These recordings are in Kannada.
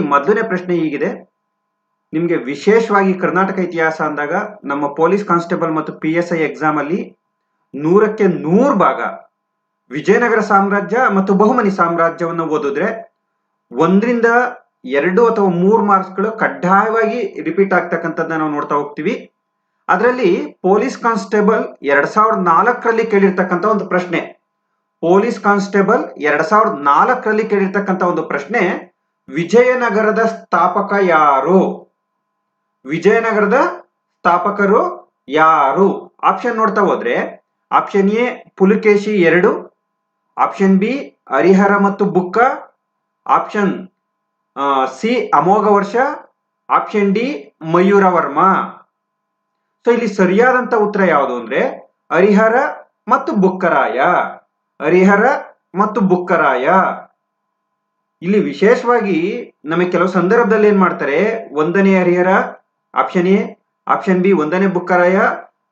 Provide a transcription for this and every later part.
ಮೊದಲನೇ ಪ್ರಶ್ನೆ ಹೀಗಿದೆ. ನಿಮಗೆ ವಿಶೇಷವಾಗಿ ಕರ್ನಾಟಕ ಇತಿಹಾಸ ಅಂದಾಗ ನಮ್ಮ ಪೊಲೀಸ್ ಕಾನ್ಸ್ಟೇಬಲ್ ಮತ್ತು ಪಿ ಎಸ್ ಐ ಎಕ್ಸಾಮ್ ಅಲ್ಲಿ ನೂರಕ್ಕೆ ನೂರು ಭಾಗ ವಿಜಯನಗರ ಸಾಮ್ರಾಜ್ಯ ಮತ್ತು ಬಹುಮನಿ ಸಾಮ್ರಾಜ್ಯವನ್ನು ಓದಿದ್ರೆ ಒಂದರಿಂದ ಎರಡು ಅಥವಾ ಮೂರು ಮಾರ್ಕ್ಸ್ಗಳು ಕಡ್ಡಾಯವಾಗಿ ರಿಪೀಟ್ ಆಗ್ತಕ್ಕಂಥದ್ದನ್ನ ನಾವು ನೋಡ್ತಾ ಹೋಗ್ತೀವಿ. ಅದರಲ್ಲಿ ಪೊಲೀಸ್ ಕಾನ್ಸ್ಟೇಬಲ್ ಎರಡ್ ಸಾವಿರದ ನಾಲ್ಕರಲ್ಲಿ ಕೇಳಿರ್ತಕ್ಕಂಥ ಒಂದು ಪ್ರಶ್ನೆ. ಪೊಲೀಸ್ ಕಾನ್ಸ್ಟೇಬಲ್ ಎರಡ್ ಸಾವಿರದ ನಾಲ್ಕರಲ್ಲಿ ಕೇಳಿರ್ತಕ್ಕಂಥ ಒಂದು ಪ್ರಶ್ನೆ ವಿಜಯನಗರದ ಸ್ಥಾಪಕ ಯಾರು? ವಿಜಯನಗರದ ಸ್ಥಾಪಕರು ಯಾರು? ಆಪ್ಷನ್ ನೋಡ್ತಾ ಹೋದ್ರೆ ಆಪ್ಷನ್ ಎ ಪುಲಕೇಶಿ ಎರಡು ಆಪ್ಷನ್ ಬಿ ಹರಿಹರ ಮತ್ತು ಬುಕ್ಕ option C Amogha Varsha option D Mayura Varma so ಇಲ್ಲಿ ಸರಿಯಾದಂತ ಉತ್ತರ ಯಾವುದು ಅಂದ್ರೆ, ಹರಿಹರ ಮತ್ತು ಬುಕ್ಕರಾಯ. ಹರಿಹರ ಮತ್ತು ಬುಕ್ಕರಾಯ. ಇಲ್ಲಿ ವಿಶೇಷವಾಗಿ ನಮಗೆ ಕೆಲವು ಸಂದರ್ಭದಲ್ಲಿ ಏನ್ ಮಾಡ್ತಾರೆ? ಒಂದನೇ Harihara option A option B ಒಂದನೇ ಬುಕ್ಕರಾಯ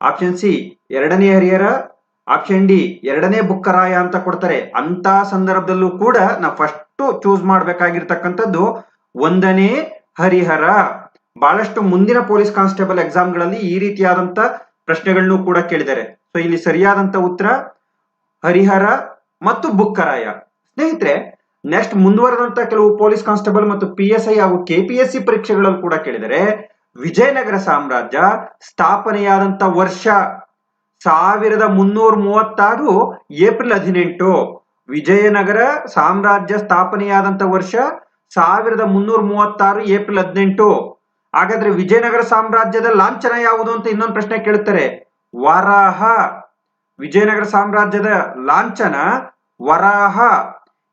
ಆಪ್ಷನ್ ಸಿ ಎರಡನೇ ಹರಿಹರ ಆಪ್ಷನ್ ಡಿ ಎರಡನೇ ಬುಕ್ಕರಾಯ ಅಂತ ಕೊಡ್ತಾರೆ. ಅಂತ ಸಂದರ್ಭದಲ್ಲೂ ಕೂಡ ನಾವು ಫಸ್ಟ್ ಚೂಸ್ ಮಾಡ್ಬೇಕಾಗಿರ್ತಕ್ಕಂಥದ್ದು ಒಂದನೇ ಹರಿಹರ. ಬಹಳಷ್ಟು ಮುಂದಿನ ಪೊಲೀಸ್ ಕಾನ್ಸ್ಟೇಬಲ್ ಎಕ್ಸಾಮ್ಗಳಲ್ಲಿ ಈ ರೀತಿಯಾದಂತ ಪ್ರಶ್ನೆಗಳನ್ನು ಕೂಡ ಕೇಳಿದ್ದಾರೆ. ಸೊ ಇಲ್ಲಿ ಸರಿಯಾದಂತ ಉತ್ತರ, ಹರಿಹರ ಮತ್ತು ಬುಕ್ಕರಾಯ. ಸ್ನೇಹಿತರೆ ನೆಕ್ಸ್ಟ್ ಮುಂದುವರೆದಂತ ಕೆಲವು ಪೊಲೀಸ್ ಕಾನ್ಸ್ಟೇಬಲ್ ಮತ್ತು ಪಿ ಎಸ್ ಐ ಹಾಗೂ ಕೆಪಿಎಸ್ಸಿ ಪರೀಕ್ಷೆಗಳಲ್ಲಿ ಕೂಡ ಕೇಳಿದರೆ, ವಿಜಯನಗರ ಸಾಮ್ರಾಜ್ಯ ಸ್ಥಾಪನೆಯಾದಂತ ವರ್ಷ ಸಾವಿರದ ಮುನ್ನೂರ ಮೂವತ್ತಾರು ಏಪ್ರಿಲ್ ಹದಿನೆಂಟು. ವಿಜಯನಗರ ಸಾಮ್ರಾಜ್ಯ ಸ್ಥಾಪನೆಯಾದಂತ ವರ್ಷ ಸಾವಿರದ ಮುನ್ನೂರ ಮೂವತ್ತಾರು ಏಪ್ರಿಲ್ ಹದಿನೆಂಟು. ಹಾಗಾದ್ರೆ ವಿಜಯನಗರ ಸಾಮ್ರಾಜ್ಯದ ಲಾಂಛನ ಯಾವುದು ಅಂತ ಇನ್ನೊಂದು ಪ್ರಶ್ನೆ ಕೇಳುತ್ತಾರೆ. ವರಾಹ. ವಿಜಯನಗರ ಸಾಮ್ರಾಜ್ಯದ ಲಾಂಛನ ವರಾಹ.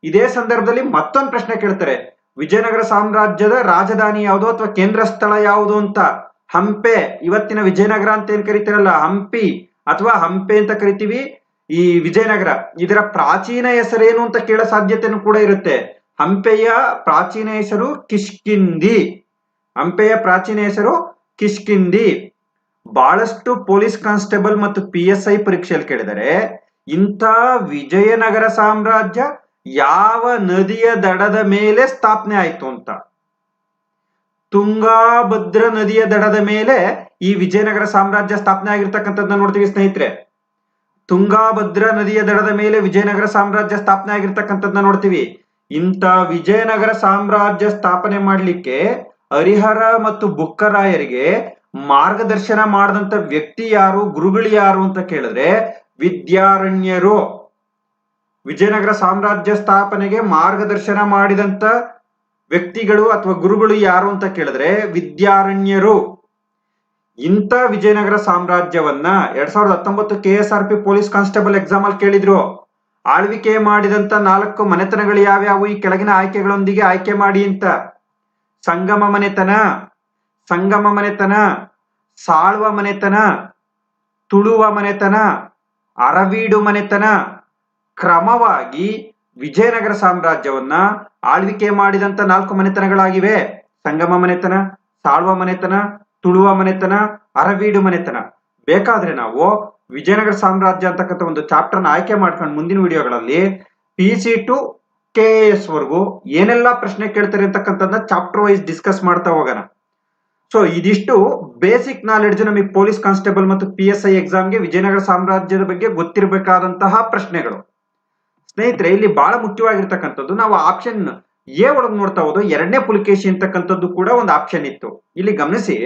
ಇದೇ ಸಂದರ್ಭದಲ್ಲಿ ಮತ್ತೊಂದು ಪ್ರಶ್ನೆ ಕೇಳ್ತಾರೆ. ವಿಜಯನಗರ ಸಾಮ್ರಾಜ್ಯದ ರಾಜಧಾನಿ ಯಾವುದು ಅಥವಾ ಕೇಂದ್ರ ಸ್ಥಳ ಯಾವುದು ಅಂತ ಹಂಪೆ, ಇವತ್ತಿನ ವಿಜಯನಗರ ಅಂತ ಏನ್ ಕರಿತೀರಲ್ಲ? ಹಂಪಿ ಅಥವಾ ಹಂಪೆ ಅಂತ ಕರಿತೀವಿ ಈ ವಿಜಯನಗರ. ಇದರ ಪ್ರಾಚೀನ ಹೆಸರೇನು ಅಂತ ಕೇಳೋ ಸಾಧ್ಯತೆನೂ ಕೂಡ ಇರುತ್ತೆ. ಹಂಪೆಯ ಪ್ರಾಚೀನ ಹೆಸರು ಕಿಷ್ಕಿಂದಿ ಹಂಪೆಯ ಪ್ರಾಚೀನ ಹೆಸರು ಕಿಷ್ಕಿಂದಿ ಬಹಳಷ್ಟು ಪೊಲೀಸ್ ಕಾನ್ಸ್ಟೇಬಲ್ ಮತ್ತು ಪಿ ಎಸ್ ಐ ಪರೀಕ್ಷೆಯಲ್ಲಿ ಕೇಳಿದರೆ ಇಂಥ ವಿಜಯನಗರ ಸಾಮ್ರಾಜ್ಯ ಯಾವ ನದಿಯ ದಡದ ಮೇಲೆ ಸ್ಥಾಪನೆ ಆಯ್ತು ಅಂತ. ತುಂಗಾಭದ್ರ ನದಿಯ ದಡದ ಮೇಲೆ ಈ ವಿಜಯನಗರ ಸಾಮ್ರಾಜ್ಯ ಸ್ಥಾಪನೆ ಆಗಿರ್ತಕ್ಕಂಥದ್ದನ್ನ ನೋಡ್ತೀವಿ ಸ್ನೇಹಿತರೆ. ತುಂಗಾಭದ್ರ ನದಿಯ ದಡದ ಮೇಲೆ ವಿಜಯನಗರ ಸಾಮ್ರಾಜ್ಯ ಸ್ಥಾಪನೆ ಆಗಿರ್ತಕ್ಕಂಥದ್ದನ್ನ ನೋಡ್ತೀವಿ. ಇಂಥ ವಿಜಯನಗರ ಸಾಮ್ರಾಜ್ಯ ಸ್ಥಾಪನೆ ಮಾಡಲಿಕ್ಕೆ ಹರಿಹರ ಮತ್ತು ಬುಕ್ಕರಾಯರಿಗೆ ಮಾರ್ಗದರ್ಶನ ಮಾಡಿದಂತ ವ್ಯಕ್ತಿ ಯಾರು, ಗುರುಗಳು ಯಾರು ಅಂತ ಕೇಳಿದ್ರೆ ವಿದ್ಯಾರಣ್ಯರು. ವಿಜಯನಗರ ಸಾಮ್ರಾಜ್ಯ ಸ್ಥಾಪನೆಗೆ ಮಾರ್ಗದರ್ಶನ ಮಾಡಿದಂತ ವ್ಯಕ್ತಿಗಳು ಅಥವಾ ಗುರುಗಳು ಯಾರು ಅಂತ ಕೇಳಿದ್ರೆ ವಿದ್ಯಾರಣ್ಯರು. ಇಂಥ ವಿಜಯನಗರ ಸಾಮ್ರಾಜ್ಯವನ್ನ ಎರಡ್ ಸಾವಿರದ ಹತ್ತೊಂಬತ್ತು K S R P police constable exam ಅಲ್ಲಿ ಕೇಳಿದ್ರು. ಆಳ್ವಿಕೆ ಮಾಡಿದಂತ ನಾಲ್ಕು ಮನೆತನಗಳು ಯಾವ್ಯಾವು? ಈ ಕೆಳಗಿನ ಆಯ್ಕೆಗಳೊಂದಿಗೆ ಆಯ್ಕೆ ಮಾಡಿ ಅಂತ. ಸಂಗಮ ಮನೆತನ ಸಂಗಮ ಮನೆತನ, ಸಾಳ್ವ ಮನೆತನ, ತುಳುವ ಮನೆತನ, ಅರವೀಡು ಮನೆತನ ಕ್ರಮವಾಗಿ ವಿಜಯನಗರ ಸಾಮ್ರಾಜ್ಯವನ್ನ ಆಳ್ವಿಕೆ ಮಾಡಿದಂತ ನಾಲ್ಕು ಮನೆತನಗಳಾಗಿವೆ. ಸಂಗಮ ಮನೆತನ, ಸಾಳ್ವ ಮನೆತನ, ತುಳುವ ಮನೆತನ, ಅರವೀಡು ಮನೆತನ. ಬೇಕಾದ್ರೆ ನಾವು ವಿಜಯನಗರ ಸಾಮ್ರಾಜ್ಯ ಅಂತಕ್ಕಂಥ ಒಂದು ಚಾಪ್ಟರ್ನ ಆಯ್ಕೆ ಮಾಡ್ಕೊಂಡು ಮುಂದಿನ ವಿಡಿಯೋಗಳಲ್ಲಿ P C to K S ವರೆಗೂ ಏನೆಲ್ಲ ಪ್ರಶ್ನೆ ಕೇಳ್ತಾರೆ ಅಂತಕ್ಕಂಥದ್ದನ್ನ ಚಾಪ್ಟರ್ ವೈಸ್ ಡಿಸ್ಕಸ್ ಮಾಡ್ತಾ ಹೋಗೋಣ. ಸೊ ಇದಿಷ್ಟು ಬೇಸಿಕ್ ನಾಲೆಡ್ಜ್ ನಮಗೆ ಪೊಲೀಸ್ ಕಾನ್ಸ್ಟೇಬಲ್ ಮತ್ತು ಪಿ ಎಸ್ ಐ ಎಕ್ಸಾಮ್ಗೆ ವಿಜಯನಗರ ಸಾಮ್ರಾಜ್ಯದ ಬಗ್ಗೆ ಗೊತ್ತಿರಬೇಕಾದಂತಹ ಪ್ರಶ್ನೆಗಳು. ಸ್ನೇಹಿತರೆ, ಇಲ್ಲಿ ಬಹಳ ಮುಖ್ಯವಾಗಿರ್ತಕ್ಕಂಥದ್ದು ನಾವು ಆಪ್ಷನ್ ಎ ಒಳಗೆ ನೋಡ್ತಾ ಹೋದ ಎರಡನೇ ಪುಲಿಕೇಶಿ ಅಂತಕ್ಕಂಥದ್ದು ಕೂಡ ಒಂದು ಆಪ್ಷನ್ ಇತ್ತು. ಇಲ್ಲಿ ಗಮನಿಸಿ,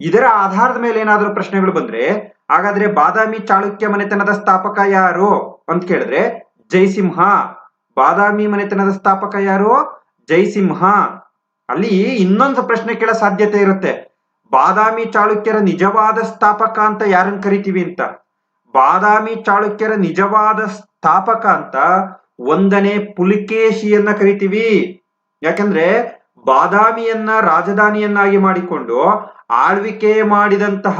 ಇದರ ಆಧಾರದ ಮೇಲೆ ಏನಾದರೂ ಪ್ರಶ್ನೆಗಳು ಬಂದ್ರೆ, ಹಾಗಾದ್ರೆ ಬಾದಾಮಿ ಚಾಳುಕ್ಯ ಮನೆತನದ ಸ್ಥಾಪಕ ಯಾರು ಅಂತ ಕೇಳಿದ್ರೆ, ಜೈಸಿಂಹ. ಬಾದಾಮಿ ಮನೆತನದ ಸ್ಥಾಪಕ ಯಾರು? ಜೈಸಿಂಹ. ಅಲ್ಲಿ ಇನ್ನೊಂದು ಪ್ರಶ್ನೆ ಕೇಳೋ ಸಾಧ್ಯತೆ ಇರುತ್ತೆ. ಬಾದಾಮಿ ಚಾಳುಕ್ಯರ ನಿಜವಾದ ಸ್ಥಾಪಕ ಅಂತ ಯಾರನ್ನು ಕರಿತೀವಿ ಅಂತ. ಬಾದಾಮಿ ಚಾಳುಕ್ಯರ ನಿಜವಾದ ಸ್ಥಾಪಕ ಅಂತ ಒಂದನೇ ಪುಲಿಕೇಶಿಯನ್ನ ಕರಿತೀವಿ. ಯಾಕಂದ್ರೆ ಬಾದಾಮಿಯನ್ನ ರಾಜಧಾನಿಯನ್ನಾಗಿ ಮಾಡಿಕೊಂಡು ಆಳ್ವಿಕೆ ಮಾಡಿದಂತಹ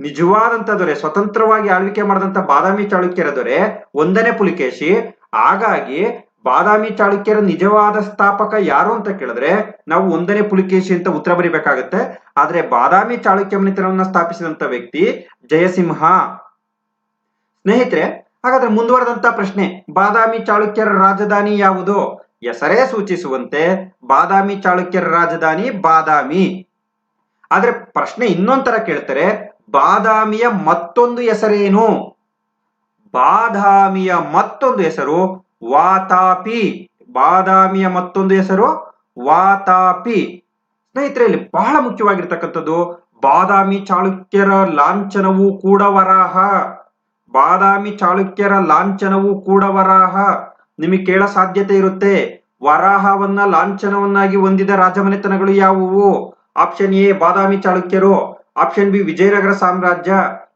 ನಿಜವಾದಂತ ದೊರೆ, ಸ್ವತಂತ್ರವಾಗಿ ಆಳ್ವಿಕೆ ಮಾಡಿದಂತ ಬಾದಾಮಿ ಚಾಳುಕ್ಯರ ದೊರೆ ಒಂದನೇ ಪುಲಿಕೇಶಿ. ಹಾಗಾಗಿ ಬಾದಾಮಿ ಚಾಳುಕ್ಯರ ನಿಜವಾದ ಸ್ಥಾಪಕ ಯಾರು ಅಂತ ಕೇಳಿದ್ರೆ ನಾವು ಒಂದನೇ ಪುಲಿಕೇಶಿ ಅಂತ ಉತ್ತರ ಬರಿಬೇಕಾಗತ್ತೆ. ಆದ್ರೆ ಬಾದಾಮಿ ಚಾಳುಕ್ಯ ಮನೆತನವನ್ನ ಸ್ಥಾಪಿಸಿದಂತ ವ್ಯಕ್ತಿ ಜಯಸಿಂಹ. ಸ್ನೇಹಿತರೆ, ಹಾಗಾದ್ರೆ ಮುಂದುವರೆದಂತ ಪ್ರಶ್ನೆ, ಬಾದಾಮಿ ಚಾಳುಕ್ಯರ ರಾಜಧಾನಿ ಯಾವುದು? ಹೆಸರೇ ಸೂಚಿಸುವಂತೆ ಬಾದಾಮಿ ಚಾಳುಕ್ಯರ ರಾಜಧಾನಿ ಬಾದಾಮಿ. ಆದ್ರೆ ಪ್ರಶ್ನೆ ಇನ್ನೊಂದರ ತರ ಕೇಳ್ತಾರೆ, ಬಾದಾಮಿಯ ಮತ್ತೊಂದು ಹೆಸರೇನು? ಬಾದಾಮಿಯ ಮತ್ತೊಂದು ಹೆಸರು ವಾತಾಪಿ. ಬಾದಾಮಿಯ ಮತ್ತೊಂದು ಹೆಸರು ವಾತಾಪಿ. ಸ್ನೇಹಿತರೆ, ಇಲ್ಲಿ ಬಹಳ ಮುಖ್ಯವಾಗಿರ್ತಕ್ಕಂಥದ್ದು ಬಾದಾಮಿ ಚಾಳುಕ್ಯರ ಲಾಂಛನವು ಕೂಡ ವರಾಹ. ಬಾದಾಮಿ ಚಾಳುಕ್ಯರ ಲಾಂಛನವು ಕೂಡ ವರಾಹ ನಿಮಗೆ ಕೇಳ ಸಾಧ್ಯತೆ ಇರುತ್ತೆ. ವರಾಹವನ್ನ ಲಾಂಛನವನ್ನಾಗಿ ಹೊಂದಿದ ರಾಜಮನೆತನಗಳು ಯಾವುವು? ಆಪ್ಷನ್ ಎ, ಬಾದಾಮಿ ಚಾಳುಕ್ಯರು ಆಪ್ಷನ್ ಬಿ, ವಿಜಯನಗರ ಸಾಮ್ರಾಜ್ಯ.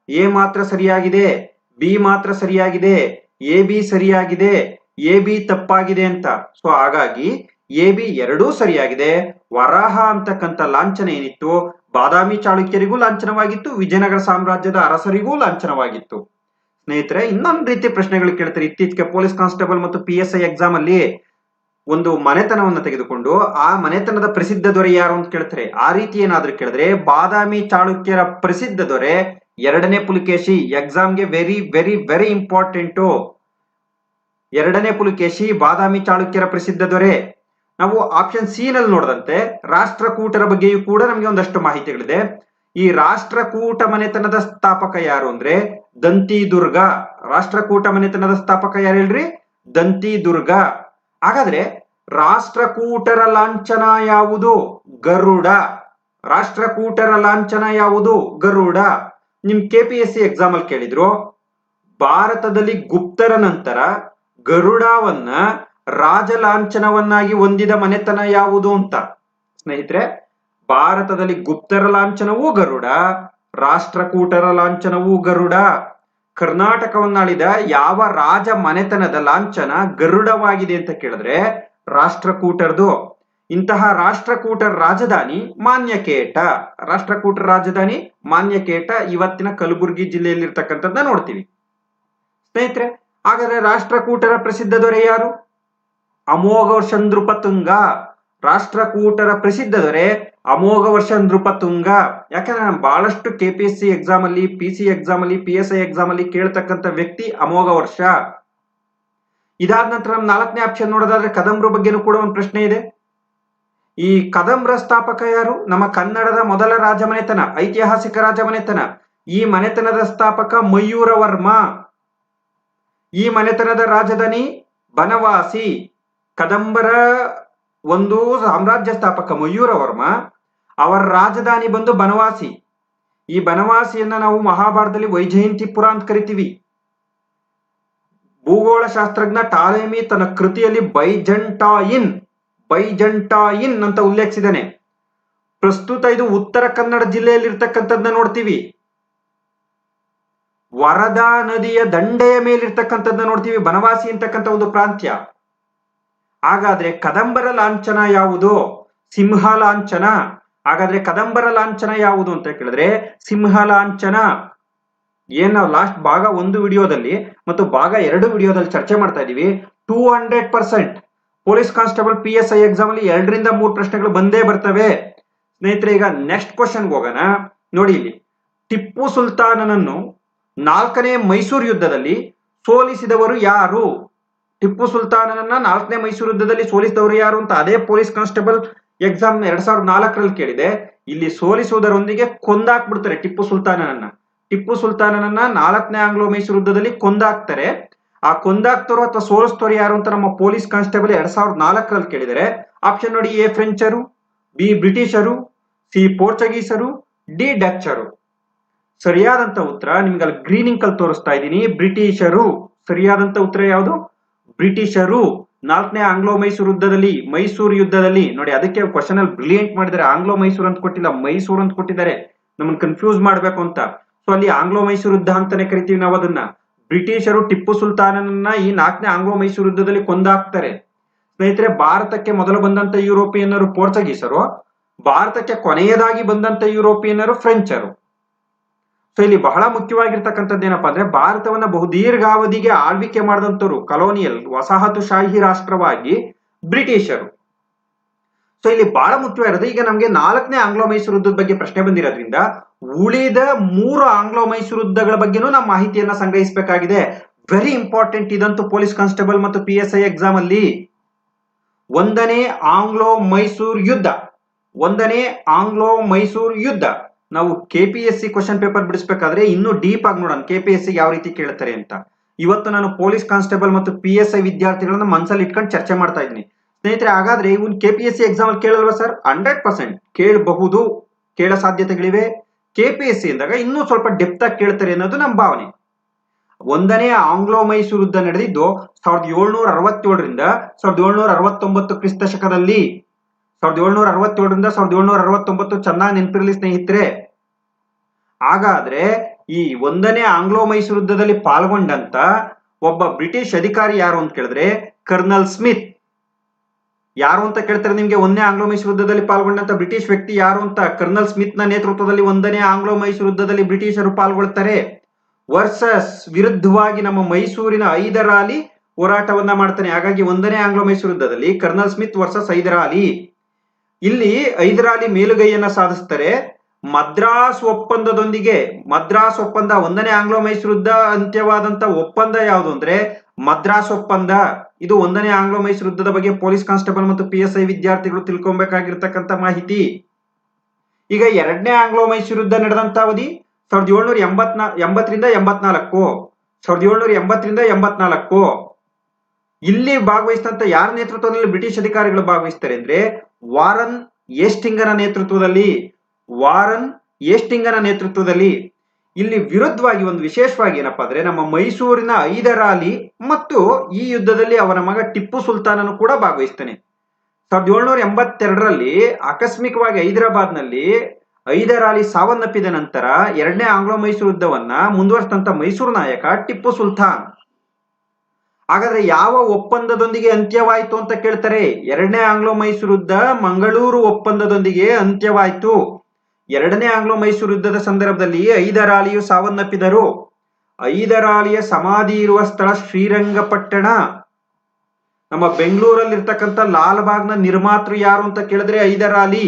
ಎ ಮಾತ್ರ ಸರಿಯಾಗಿದೆ. ಬಿ ಮಾತ್ರ ಸರಿಯಾಗಿದೆ. ಎ ಬಿ ಸರಿಯಾಗಿದೆ. ಎ ಬಿ ತಪ್ಪಾಗಿದೆ ಅಂತ. ಸೊ, ಹಾಗಾಗಿ ಎ ಬಿ ಎರಡೂ ಸರಿಯಾಗಿದೆ. ವರಾಹ ಅಂತಕ್ಕಂಥ ಲಾಂಛನ ಏನಿತ್ತು? ಬಾದಾಮಿ ಚಾಳುಕ್ಯರಿಗೂ ಲಾಂಛನವಾಗಿತ್ತು, ವಿಜಯನಗರ ಸಾಮ್ರಾಜ್ಯದ ಅರಸರಿಗೂ ಲಾಂಛನವಾಗಿತ್ತು. ಸ್ನೇಹಿತರೆ, ಇನ್ನೊಂದು ರೀತಿ ಪ್ರಶ್ನೆಗಳು ಕೇಳ್ತಾರೆ. ಇತ್ತೀಚೆಗೆ ಪೊಲೀಸ್ ಕಾನ್ಸ್ಟೇಬಲ್ ಮತ್ತು ಪಿ ಎಸ್ ಐ ಎಕ್ಸಾಮ್ ಅಲ್ಲಿ ಒಂದು ಮನೆತನವನ್ನ ತೆಗೆದುಕೊಂಡು, ಆ ಮನೆತನದ ಪ್ರಸಿದ್ಧ ದೊರೆ ಯಾರು ಅಂತ ಕೇಳ್ತಾರೆ. ಆ ರೀತಿ ಏನಾದ್ರೂ ಕೇಳಿದ್ರೆ, ಬಾದಾಮಿ ಚಾಳುಕ್ಯರ ಪ್ರಸಿದ್ಧ ದೊರೆ ಎರಡನೇ ಪುಲಿಕೇಶಿ ಎಕ್ಸಾಮ್ಗೆ ವೆರಿ ವೆರಿ ವೆರಿ ಇಂಪಾರ್ಟೆಂಟು ಎರಡನೇ ಪುಲಿಕೇಶಿ ಬಾದಾಮಿ ಚಾಳುಕ್ಯರ ಪ್ರಸಿದ್ಧ ದೊರೆ. ನಾವು ಆಪ್ಷನ್ ಸಿ ನಲ್ಲಿ ನೋಡಿದಂತೆ, ರಾಷ್ಟ್ರಕೂಟರ ಬಗ್ಗೆಯೂ ಕೂಡ ನಮಗೆ ಒಂದಷ್ಟು ಮಾಹಿತಿಗಳಿದೆ. ಈ ರಾಷ್ಟ್ರಕೂಟ ಮನೆತನದ ಸ್ಥಾಪಕ ಯಾರು ಅಂದ್ರೆ ದಂತಿ ದುರ್ಗ, ರಾಷ್ಟ್ರಕೂಟ ಮನೆತನದ ಸ್ಥಾಪಕ ಯಾರು ಹೇಳ್ರಿ ದಂತಿ ದುರ್ಗ. ಹಾಗಾದ್ರೆ ರಾಷ್ಟ್ರಕೂಟರ ಲಾಂಛನ ಯಾವುದು? ಗರುಡ. ರಾಷ್ಟ್ರಕೂಟರ ಲಾಂಛನ ಯಾವುದು? ಗರುಡ. ನಿಮ್ K P S C exam ಅಲ್ಲಿ ಕೇಳಿದ್ರು, ಭಾರತದಲ್ಲಿ ಗುಪ್ತರ ನಂತರ ಗರುಡವನ್ನ ರಾಜ ಲಾಂಛನವನ್ನಾಗಿ ಹೊಂದಿದ ಮನೆತನ ಯಾವುದು ಅಂತ? ಸ್ನೇಹಿತರೆ, ಭಾರತದಲ್ಲಿ ಗುಪ್ತರ ಲಾಂಛನವೂ ಗರುಡ ರಾಷ್ಟ್ರಕೂಟರ ಲಾಂಛನವೂ ಗರುಡ. ಕರ್ನಾಟಕವನ್ನಾಳಿದ ಯಾವ ರಾಜ ಮನೆತನದ ಲಾಂಛನ ಗರುಡವಾಗಿದೆ ಅಂತ ಕೇಳಿದ್ರೆ ರಾಷ್ಟ್ರಕೂಟರದು. ಇಂತಹ ರಾಷ್ಟ್ರಕೂಟರ ರಾಜಧಾನಿ ಮಾನ್ಯಕೇಟ. ರಾಷ್ಟ್ರಕೂಟರ ರಾಜಧಾನಿ ಮಾನ್ಯಕೇಟ ಇವತ್ತಿನ ಕಲಬುರಗಿ ಜಿಲ್ಲೆಯಲ್ಲಿ ಇರ್ತಕ್ಕಂಥದ್ದನ್ನ ನೋಡ್ತೀವಿ. ಸ್ನೇಹಿತರೆ, ಹಾಗಾದ್ರೆ ರಾಷ್ಟ್ರಕೂಟರ ಪ್ರಸಿದ್ಧ ದೊರೆ ಯಾರು? ಅಮೋಘ ಚಂದ್ರಪತುಂಗ ರಾಷ್ಟ್ರಕೂಟರ ಪ್ರಸಿದ್ಧ ದೊರೆ ಅಮೋಘ ವರ್ಷ ನೃಪತುಂಗ ಯಾಕಂದ್ರೆ ನಾನು ಬಹಳಷ್ಟು K P S C exam ಅಲ್ಲಿ ಪಿ ಸಿ ಎಕ್ಸಾಮ್ ಅಲ್ಲಿ ಪಿ ಎಸ್ ಐ ಎಕ್ಸಾಮ್ ಅಲ್ಲಿ ಕೇಳ್ತಕ್ಕಂಥ ವ್ಯಕ್ತಿ ಅಮೋಘ ವರ್ಷ. ಇದಾದ ನಂತರ ನಮ್ಮ ನಾಲ್ಕನೇ ಆಪ್ಷನ್ ನೋಡೋದಾದ್ರೆ ಕದಂಬ್ರ ಬಗ್ಗೆನೂ ಕೂಡ ಒಂದು ಪ್ರಶ್ನೆ ಇದೆ. ಈ ಕದಂಬ್ರ ಸ್ಥಾಪಕ ಯಾರು? ನಮ್ಮ ಕನ್ನಡದ ಮೊದಲ ರಾಜಮನೆತನ, ಐತಿಹಾಸಿಕ ರಾಜಮನೆತನ, ಈ ಮನೆತನದ ಸ್ಥಾಪಕ ಮಯೂರ ವರ್ಮ. ಈ ಮನೆತನದ ರಾಜಧಾನಿ ಬನವಾಸಿ. ಕದಂಬರ ಒಂದು ಸಾಮ್ರಾಜ್ಯ ಸ್ಥಾಪಕ ಮಯೂರ ವರ್ಮ. ಅವರ ರಾಜಧಾನಿ ಬಂದು ಬನವಾಸಿ. ಈ ಬನವಾಸಿಯನ್ನ ನಾವು ಮಹಾಭಾರತದಲ್ಲಿ ವೈಜಯಂತಿಪುರ ಅಂತ ಕರಿತೀವಿ. ಭೂಗೋಳ ಶಾಸ್ತ್ರಜ್ಞ ಟಾಲೆಮಿ ತನ್ನ ಕೃತಿಯಲ್ಲಿ ಬೈಜಂಟಾಯಿನ್ ಬೈಜಂಟಾಯಿನ್ ಅಂತ ಉಲ್ಲೇಖಿಸಿದ್ದಾನೆ. ಪ್ರಸ್ತುತ ಇದು ಉತ್ತರ ಕನ್ನಡ ಜಿಲ್ಲೆಯಲ್ಲಿ ಇರ್ತಕ್ಕಂಥದ್ದನ್ನ ನೋಡ್ತೀವಿ. ವರದಾ ನದಿಯ ದಂಡೆಯ ಮೇಲಿರ್ತಕ್ಕಂಥದ್ದನ್ನ ನೋಡ್ತೀವಿ, ಬನವಾಸಿ ಅಂತಕ್ಕಂಥ ಒಂದು ಪ್ರಾಂತ್ಯ. ಹಾಗಾದ್ರೆ ಕದಂಬರ ಲಾಂಛನ ಯಾವುದು? ಸಿಂಹ ಲಾಂಛನ? ಹಾಗಾದ್ರೆ ಕದಂಬರ ಲಾಂಛನ ಯಾವುದು ಅಂತ ಕೇಳಿದ್ರೆ ಸಿಂಹ ಲಾಂಛನ. ಏನ್ ನಾವು ಲಾಸ್ಟ್ ಭಾಗ ಒಂದು ವಿಡಿಯೋದಲ್ಲಿ ಮತ್ತು ಭಾಗ ಎರಡು ವಿಡಿಯೋದಲ್ಲಿ ಚರ್ಚೆ ಮಾಡ್ತಾ ಇದೀವಿ two hundred percent police constable P S I exam ಅಲ್ಲಿ ಎರಡರಿಂದ ಮೂರು ಪ್ರಶ್ನೆಗಳು ಬಂದೇ ಬರ್ತವೆ. ಸ್ನೇಹಿತರೆ, ಈಗ ನೆಕ್ಸ್ಟ್ ಕ್ವಶನ್ ಹೋಗೋಣ. ನೋಡಿ ಇಲ್ಲಿ, ಟಿಪ್ಪು ಸುಲ್ತಾನನನ್ನು ನಾಲ್ಕನೇ ಮೈಸೂರು ಯುದ್ಧದಲ್ಲಿ ಸೋಲಿಸಿದವರು ಯಾರು? ಟಿಪ್ಪು ಸುಲ್ತಾನನನ್ನ ನಾಲ್ಕನೇ ಮೈಸೂರು ಯುದ್ಧದಲ್ಲಿ ಸೋಲಿಸಿದವರು ಯಾರು ಅಂತ ಅದೇ ಪೊಲೀಸ್ ಕಾನ್ಸ್ಟೇಬಲ್ ಎಕ್ಸಾಮ್ ಎರಡ್ ಸಾವಿರದ ನಾಲ್ಕರಲ್ಲಿ ಕೇಳಿದೆ, ಇಲ್ಲಿ ಸೋಲಿಸುವುದರೊಂದಿಗೆ ಕೊಂದಾಕ್ಬಿಡ್ತಾರೆ ಟಿಪ್ಪು ಸುಲ್ತಾನನನ್ನ. ಟಿಪ್ಪು ಸುಲ್ತಾನನನ್ನ ನಾಲ್ಕನೇ ಆಂಗ್ಲೋ ಮೈಸೂರು ಯುದ್ಧದಲ್ಲಿ ಕೊಂದಾಕ್ತಾರೆ. ಆ ಕೊಂದಾಕ್ತರು ಅಥವಾ ಸೋಲಿಸ್ತೋರು ಯಾರು ಅಂತ ನಮ್ಮ ಪೊಲೀಸ್ ಕಾನ್ಸ್ಟೇಬಲ್ ಎರಡ್ ಸಾವಿರದ ನಾಲ್ಕರಲ್ಲಿ ಕೇಳಿದರೆ, ಆಪ್ಷನ್ ನೋಡಿ ಎ ಫ್ರೆಂಚರು, ಬಿ ಬ್ರಿಟಿಷರು, ಸಿ ಪೋರ್ಚುಗೀಸರು, ಡಿ ಡಚ್ಚರು. ಸರಿಯಾದಂತ ಉತ್ತರ ನಿಮ್ಗೆ ಅಲ್ಲಿ ಗ್ರೀನಿಂಗ್ ಕಲ್ ತೋರಿಸ್ತಾ ಇದ್ದೀನಿ. ಬ್ರಿಟಿಷರು. ಸರಿಯಾದಂತ ಉತ್ತರ ಯಾವುದು? ಬ್ರಿಟಿಷರು. ನಾಲ್ಕನೇ ಆಂಗ್ಲೋ ಮೈಸೂರು ಯುದ್ಧದಲ್ಲಿ ಮೈಸೂರು ಯುದ್ಧದಲ್ಲಿ, ನೋಡಿ ಅದಕ್ಕೆ ಕ್ವಶನ್ ಅಲ್ಲಿ ಬ್ರಿಲಿಯಂಟ್ ಮಾಡಿದ್ದಾರೆ. ಆಂಗ್ಲೋ ಮೈಸೂರು ಅಂತ ಕೊಟ್ಟಿಲ್ಲ, ಮೈಸೂರು ಅಂತ ಕೊಟ್ಟಿದ್ದಾರೆ. ನಮ್ಮನ್ನ ಕನ್ಫ್ಯೂಸ್ ಮಾಡ್ಬೇಕು ಅಂತ. ಸೊ ಅಲ್ಲಿ ಆಂಗ್ಲೋ ಮೈಸೂರು ಯುದ್ಧ ಅಂತಾನೆ ಕರಿತೀವಿ ನಾವು ಅದನ್ನ. ಬ್ರಿಟಿಷರು ಟಿಪ್ಪು ಸುಲ್ತಾನನನ್ನ ಈ ನಾಲ್ಕನೇ ಆಂಗ್ಲೋ ಮೈಸೂರು ಯುದ್ಧದಲ್ಲಿ ಕೊಂದಾಕ್ತಾರೆ. ಸ್ನೇಹಿತರೆ, ಭಾರತಕ್ಕೆ ಮೊದಲು ಬಂದಂತ ಯುರೋಪಿಯನ್ನರು ಪೋರ್ಚುಗೀಸರು, ಭಾರತಕ್ಕೆ ಕೊನೆಯದಾಗಿ ಬಂದಂತ ಯುರೋಪಿಯನ್ನರು ಫ್ರೆಂಚರು. ಸೊ ಇಲ್ಲಿ ಬಹಳ ಮುಖ್ಯವಾಗಿರ್ತಕ್ಕಂಥದ್ದು ಏನಪ್ಪಾ ಅಂದ್ರೆ ಭಾರತವನ್ನ ಬಹುದೀರ್ಘಾವಧಿಗೆ ಆಳ್ವಿಕೆ ಮಾಡಿದಂಥವ್ರು ಕಲೋನಿಯಲ್ ವಸಾಹತುಶಾಹಿ ರಾಷ್ಟ್ರವಾಗಿ ಬ್ರಿಟಿಷರು. ಸೊ ಇಲ್ಲಿ ಬಹಳ ಮುಖ್ಯವಾಗಿರೋದು ಈಗ ನಮಗೆ ನಾಲ್ಕನೇ ಆಂಗ್ಲೋ ಮೈಸೂರು ಯುದ್ಧದ ಬಗ್ಗೆ ಪ್ರಶ್ನೆ ಬಂದಿರೋದ್ರಿಂದ ಉಳಿದ ಮೂರು ಆಂಗ್ಲೋ ಮೈಸೂರು ಯುದ್ಧಗಳ ಬಗ್ಗೆನೂ ನಮ್ಮ ಮಾಹಿತಿಯನ್ನ ಸಂಗ್ರಹಿಸಬೇಕಾಗಿದೆ. ವೆರಿ ಇಂಪಾರ್ಟೆಂಟ್ ಇದಂತೂ ಪೊಲೀಸ್ ಕಾನ್ಸ್ಟೇಬಲ್ ಮತ್ತು ಪಿ ಎಸ್ ಐ ಎಕ್ಸಾಮ್ ಅಲ್ಲಿ. ಒಂದನೇ ಆಂಗ್ಲೋ ಮೈಸೂರು ಯುದ್ಧ, ಒಂದನೇ ಆಂಗ್ಲೋ ಮೈಸೂರು ಯುದ್ಧ. ನಾವು K P S C question paper ಬಿಡಿಸ್ಬೇಕಾದ್ರೆ ಇನ್ನೂ ಡೀಪ್ ಆಗಿ ನೋಡೋಣ. ಕೆ ಪಿ ಎಸ್ ಸಿ ಯಾವ ರೀತಿ ಕೇಳ್ತಾರೆ ಅಂತ. ಇವತ್ತು ನಾನು ಪೊಲೀಸ್ ಕಾನ್ಸ್ಟೇಬಲ್ ಮತ್ತು ಪಿ ಎಸ್ ಐ ವಿದ್ಯಾರ್ಥಿಗಳನ್ನ ಮನಸ್ಸಲ್ಲಿ ಇಟ್ಕೊಂಡು ಚರ್ಚೆ ಮಾಡ್ತಾ ಇದ್ದೀನಿ. ಸ್ನೇಹಿತರೆ, ಹಾಗಾದ್ರೆ even K P S C exam ಕೇಳಲ್ವಾ sir hundred percent ಕೇಳಬಹುದು, ಕೇಳೋ ಸಾಧ್ಯತೆಗಳಿವೆ. ಕೆ ಪಿ ಎಸ್ ಸಿ ಅಂದಾಗ ಇನ್ನೂ ಸ್ವಲ್ಪ ಡೆಪ್ತ್ ಆಗಿ ಕೇಳ್ತಾರೆ ಅನ್ನೋದು ನಮ್ಮ ಭಾವನೆ. ಒಂದನೇ ಆಂಗ್ಲೋ ಮೈಸೂರು ಯುದ್ಧ ನಡೆದಿದ್ದು ಸಾವಿರದ ಏಳ್ನೂರ ಅರವತ್ತೇಳರಿಂದ ಸಾವಿರದ ಏಳ್ನೂರ ಅರವತ್ತೊಂಬತ್ತು ಕ್ರಿಸ್ತ ಶಕದಲ್ಲಿ ಸಾವಿರದ ಏಳ್ನೂರ ಅರವತ್ತೇಳರಿಂದ ಸಾವಿರದ ಏಳ್ನೂರ ಅರವತ್ತೊಂಬತ್ತು ಚೆನ್ನಾಗಿ ನೆನಪಿರಲಿ ಸ್ನೇಹಿತರೆ. ಹಾಗಾದ್ರೆ ಈ ಒಂದನೇ ಆಂಗ್ಲೋ ಮೈಸೂರು ಯುದ್ಧದಲ್ಲಿ ಪಾಲ್ಗೊಂಡಂತ ಒಬ್ಬ ಬ್ರಿಟಿಷ್ ಅಧಿಕಾರಿ ಯಾರು ಅಂತ ಕೇಳಿದ್ರೆ ಕರ್ನಲ್ ಸ್ಮಿತ್. ಯಾರು ಅಂತ ಕೇಳ್ತಾರೆ ನಿಮ್ಗೆ ಒಂದನೇ ಆಂಗ್ಲೋ ಮೈಸೂರು ಯುದ್ಧದಲ್ಲಿ ಪಾಲ್ಗೊಂಡಂತ ಬ್ರಿಟಿಷ್ ವ್ಯಕ್ತಿ ಯಾರು ಅಂತ? ಕರ್ನಲ್ ಸ್ಮಿತ್ನ ನೇತೃತ್ವದಲ್ಲಿ ಒಂದನೇ ಆಂಗ್ಲೋ ಮೈಸೂರು ಯುದ್ಧದಲ್ಲಿ ಬ್ರಿಟಿಷರು ಪಾಲ್ಗೊಳ್ತಾರೆ. ವರ್ಸಸ್ ವಿರುದ್ಧವಾಗಿ ನಮ್ಮ ಮೈಸೂರಿನ ಐದರಾಲಿ ಹೋರಾಟವನ್ನ ಮಾಡ್ತಾನೆ. ಹಾಗಾಗಿ ಒಂದನೇ ಆಂಗ್ಲೋ ಮೈಸೂರು ಯುದ್ಧದಲ್ಲಿ ಕರ್ನಲ್ ಸ್ಮಿತ್ ವರ್ಸಸ್ ಐದರಾಲಿ ಇಲ್ಲಿ ಐದರಾಲಿ ಮೇಲುಗೈಯನ್ನ ಸಾಧಿಸ್ತಾರೆ. ಮದ್ರಾಸ್ ಒಪ್ಪಂದದೊಂದಿಗೆ, ಮದ್ರಾಸ್ ಒಪ್ಪಂದ ಒಂದನೇ ಆಂಗ್ಲೋ ಮೈಸೂರು ಯುದ್ಧ ಅಂತ್ಯವಾದಂತ ಒಪ್ಪಂದ ಯಾವುದು ಅಂದ್ರೆ, ಮದ್ರಾಸ್ ಒಪ್ಪಂದ. ಇದು ಒಂದನೇ ಆಂಗ್ಲೋ ಮೈಸೂರು ಯುದ್ಧದ ಬಗ್ಗೆ ಪೊಲೀಸ್ ಕಾನ್ಸ್ಟೇಬಲ್ ಮತ್ತು ಪಿ ಎಸ್ ಐ ವಿದ್ಯಾರ್ಥಿಗಳು ತಿಳ್ಕೊಬೇಕಾಗಿರ್ತಕ್ಕಂಥ ಮಾಹಿತಿ. ಈಗ ಎರಡನೇ ಆಂಗ್ಲೋ ಮೈಸೂರು ಯುದ್ಧ ನಡೆದಂತ ಅವಧಿ ಸಾವಿರದ ಏಳ್ನೂರ ಎಂಬತ್ನಾ, ಎಂಬತ್ತರಿಂದ ಎಂಬತ್ನಾಲ್ಕು. ಸಾವಿರದ ಏಳ್ನೂರ ಎಂಬತ್ತರಿಂದ ಎಂಬತ್ನಾಲ್ಕು. ಇಲ್ಲಿ ಭಾಗವಹಿಸಿದಂತ ಯಾರ ನೇತೃತ್ವದಲ್ಲಿ ಬ್ರಿಟಿಷ್ ಅಧಿಕಾರಿಗಳು ಭಾಗವಹಿಸ್ತಾರೆ ಅಂದ್ರೆ ವಾರನ್ ಏಸ್ಟಿಂಗನ ನೇತೃತ್ವದಲ್ಲಿ, ವಾರನ್ ಏಸ್ಟಿಂಗನ ನೇತೃತ್ವದಲ್ಲಿ ಇಲ್ಲಿ ವಿರುದ್ಧವಾಗಿ ಒಂದು ವಿಶೇಷವಾಗಿ ಏನಪ್ಪಾ ಅಂದ್ರೆ ನಮ್ಮ ಮೈಸೂರಿನ ಐದರಾಲಿ ಮತ್ತು ಈ ಯುದ್ಧದಲ್ಲಿ ಅವನ ಮಗ ಟಿಪ್ಪು ಸುಲ್ತಾನನು ಕೂಡ ಭಾಗವಹಿಸ್ತಾನೆ. ಸಾವಿರದ ಏಳ್ನೂರ ಎಂಬತ್ತೆರಡರಲ್ಲಿ ಆಕಸ್ಮಿಕವಾಗಿ ಹೈದರಾಬಾದ್ನಲ್ಲಿ ಐದರಾಲಿ ಸಾವನ್ನಪ್ಪಿದ ನಂತರ ಎರಡನೇ ಆಂಗ್ಲೋ ಮೈಸೂರು ಯುದ್ಧವನ್ನ ಮುಂದುವರಿಸಿದಂತ ಮೈಸೂರು ನಾಯಕ ಟಿಪ್ಪು ಸುಲ್ತಾನ್. ಹಾಗಾದ್ರೆ ಯಾವ ಒಪ್ಪಂದದೊಂದಿಗೆ ಅಂತ್ಯವಾಯಿತು ಅಂತ ಕೇಳ್ತಾರೆ. ಎರಡನೇ ಆಂಗ್ಲೋ ಮೈಸೂರು ಯುದ್ಧ ಮಂಗಳೂರು ಒಪ್ಪಂದದೊಂದಿಗೆ ಅಂತ್ಯವಾಯಿತು. ಎರಡನೇ ಆಂಗ್ಲೋ ಮೈಸೂರು ಯುದ್ಧದ ಸಂದರ್ಭದಲ್ಲಿ ಐದರಾಲಿಯು ಸಾವನ್ನಪ್ಪಿದರು. ಐದರಾಲಿಯ ಸಮಾಧಿ ಇರುವ ಸ್ಥಳ ಶ್ರೀರಂಗಪಟ್ಟಣ. ನಮ್ಮ ಬೆಂಗಳೂರಲ್ಲಿ ಇರ್ತಕ್ಕಂಥ ಲಾಲ್ಬಾಗ್ನ ನಿರ್ಮಾತೃ ಯಾರು ಅಂತ ಕೇಳಿದ್ರೆ ಐದರಾಲಿ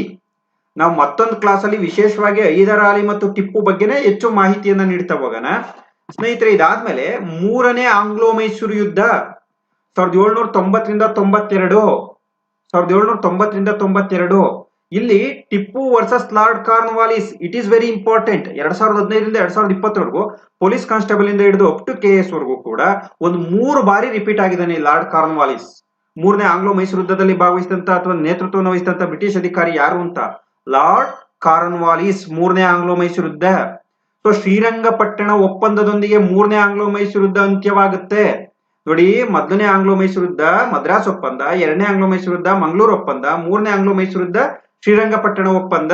ನಾವು ಮತ್ತೊಂದು ಕ್ಲಾಸಲ್ಲಿ ವಿಶೇಷವಾಗಿ ಐದರಾಲಿ ಮತ್ತು ಟಿಪ್ಪು ಬಗ್ಗೆನೇ ಹೆಚ್ಚು ಮಾಹಿತಿಯನ್ನು ನೀಡ್ತಾ ಹೋಗೋಣ. ಸ್ನೇಹಿತರೆ, ಇದಾದ್ಮೇಲೆ ಮೂರನೇ ಆಂಗ್ಲೋ ಮೈಸೂರು ಯುದ್ಧ ಸಾವಿರದ ಏಳ್ನೂರ ತೊಂಬತ್ತರಿಂದ ತೊಂಬತ್ತೆರಡು, ಸಾವಿರದ ಏಳ್ನೂರ ತೊಂಬತ್ತರಿಂದ ತೊಂಬತ್ತೆರಡು. ಇಲ್ಲಿ Tippu versus Lord Cornwallis it is very important ಎರಡ್ ಸಾವಿರದ ಹದಿನೈದರಿಂದ ಎರಡ್ ಸಾವಿರದ ಇಪ್ಪತ್ತವರೆಗೂ ಪೊಲೀಸ್ ಕಾನ್ಸ್ಟೇಬಲ್ ಇಂದ ಹಿಡಿದು ಅಪ್ ಟು ಕೆ ಎಸ್ ವರೆಗೂ ಕೂಡ ಒಂದು ಮೂರು ಬಾರಿ ರಿಪೀಟ್ ಆಗಿದ್ದಾನೆ ಲಾರ್ಡ್ ಕಾರ್ನ್ವಾಲಿಸ್. ಮೂರನೇ ಆಂಗ್ಲೋ ಮೈಸೂರು ಯುದ್ಧದಲ್ಲಿ ಭಾಗವಹಿಸಿದಂತ ಅಥವಾ ನೇತೃತ್ವವನ್ನು ವಹಿಸಿದಂತ ಬ್ರಿಟಿಷ್ ಅಧಿಕಾರಿ ಯಾರು ಅಂತ? ಲಾರ್ಡ್ ಕಾರ್ನ್ವಾಲಿಸ್, ಮೂರನೇ ಆಂಗ್ಲೋ ಮೈಸೂರು ಯುದ್ಧ. ಸೊ ಶ್ರೀರಂಗಪಟ್ಟಣ ಒಪ್ಪಂದದೊಂದಿಗೆ ಮೂರನೇ ಆಂಗ್ಲೋ ಮೈಸೂರು ಯುದ್ಧ ಅಂತ್ಯವಾಗುತ್ತೆ. ನೋಡಿ, ಮೊದಲನೇ ಆಂಗ್ಲೋ ಮೈಸೂರು ಯುದ್ಧ ಮದ್ರಾಸ್ ಒಪ್ಪಂದ, ಎರಡನೇ ಆಂಗ್ಲೋ ಮೈಸೂರು ಯುದ್ಧ ಮಂಗಳೂರು ಒಪ್ಪಂದ, ಮೂರನೇ ಆಂಗ್ಲೋ ಮೈಸೂರು ಯುದ್ಧ ಶ್ರೀರಂಗಪಟ್ಟಣ ಒಪ್ಪಂದ.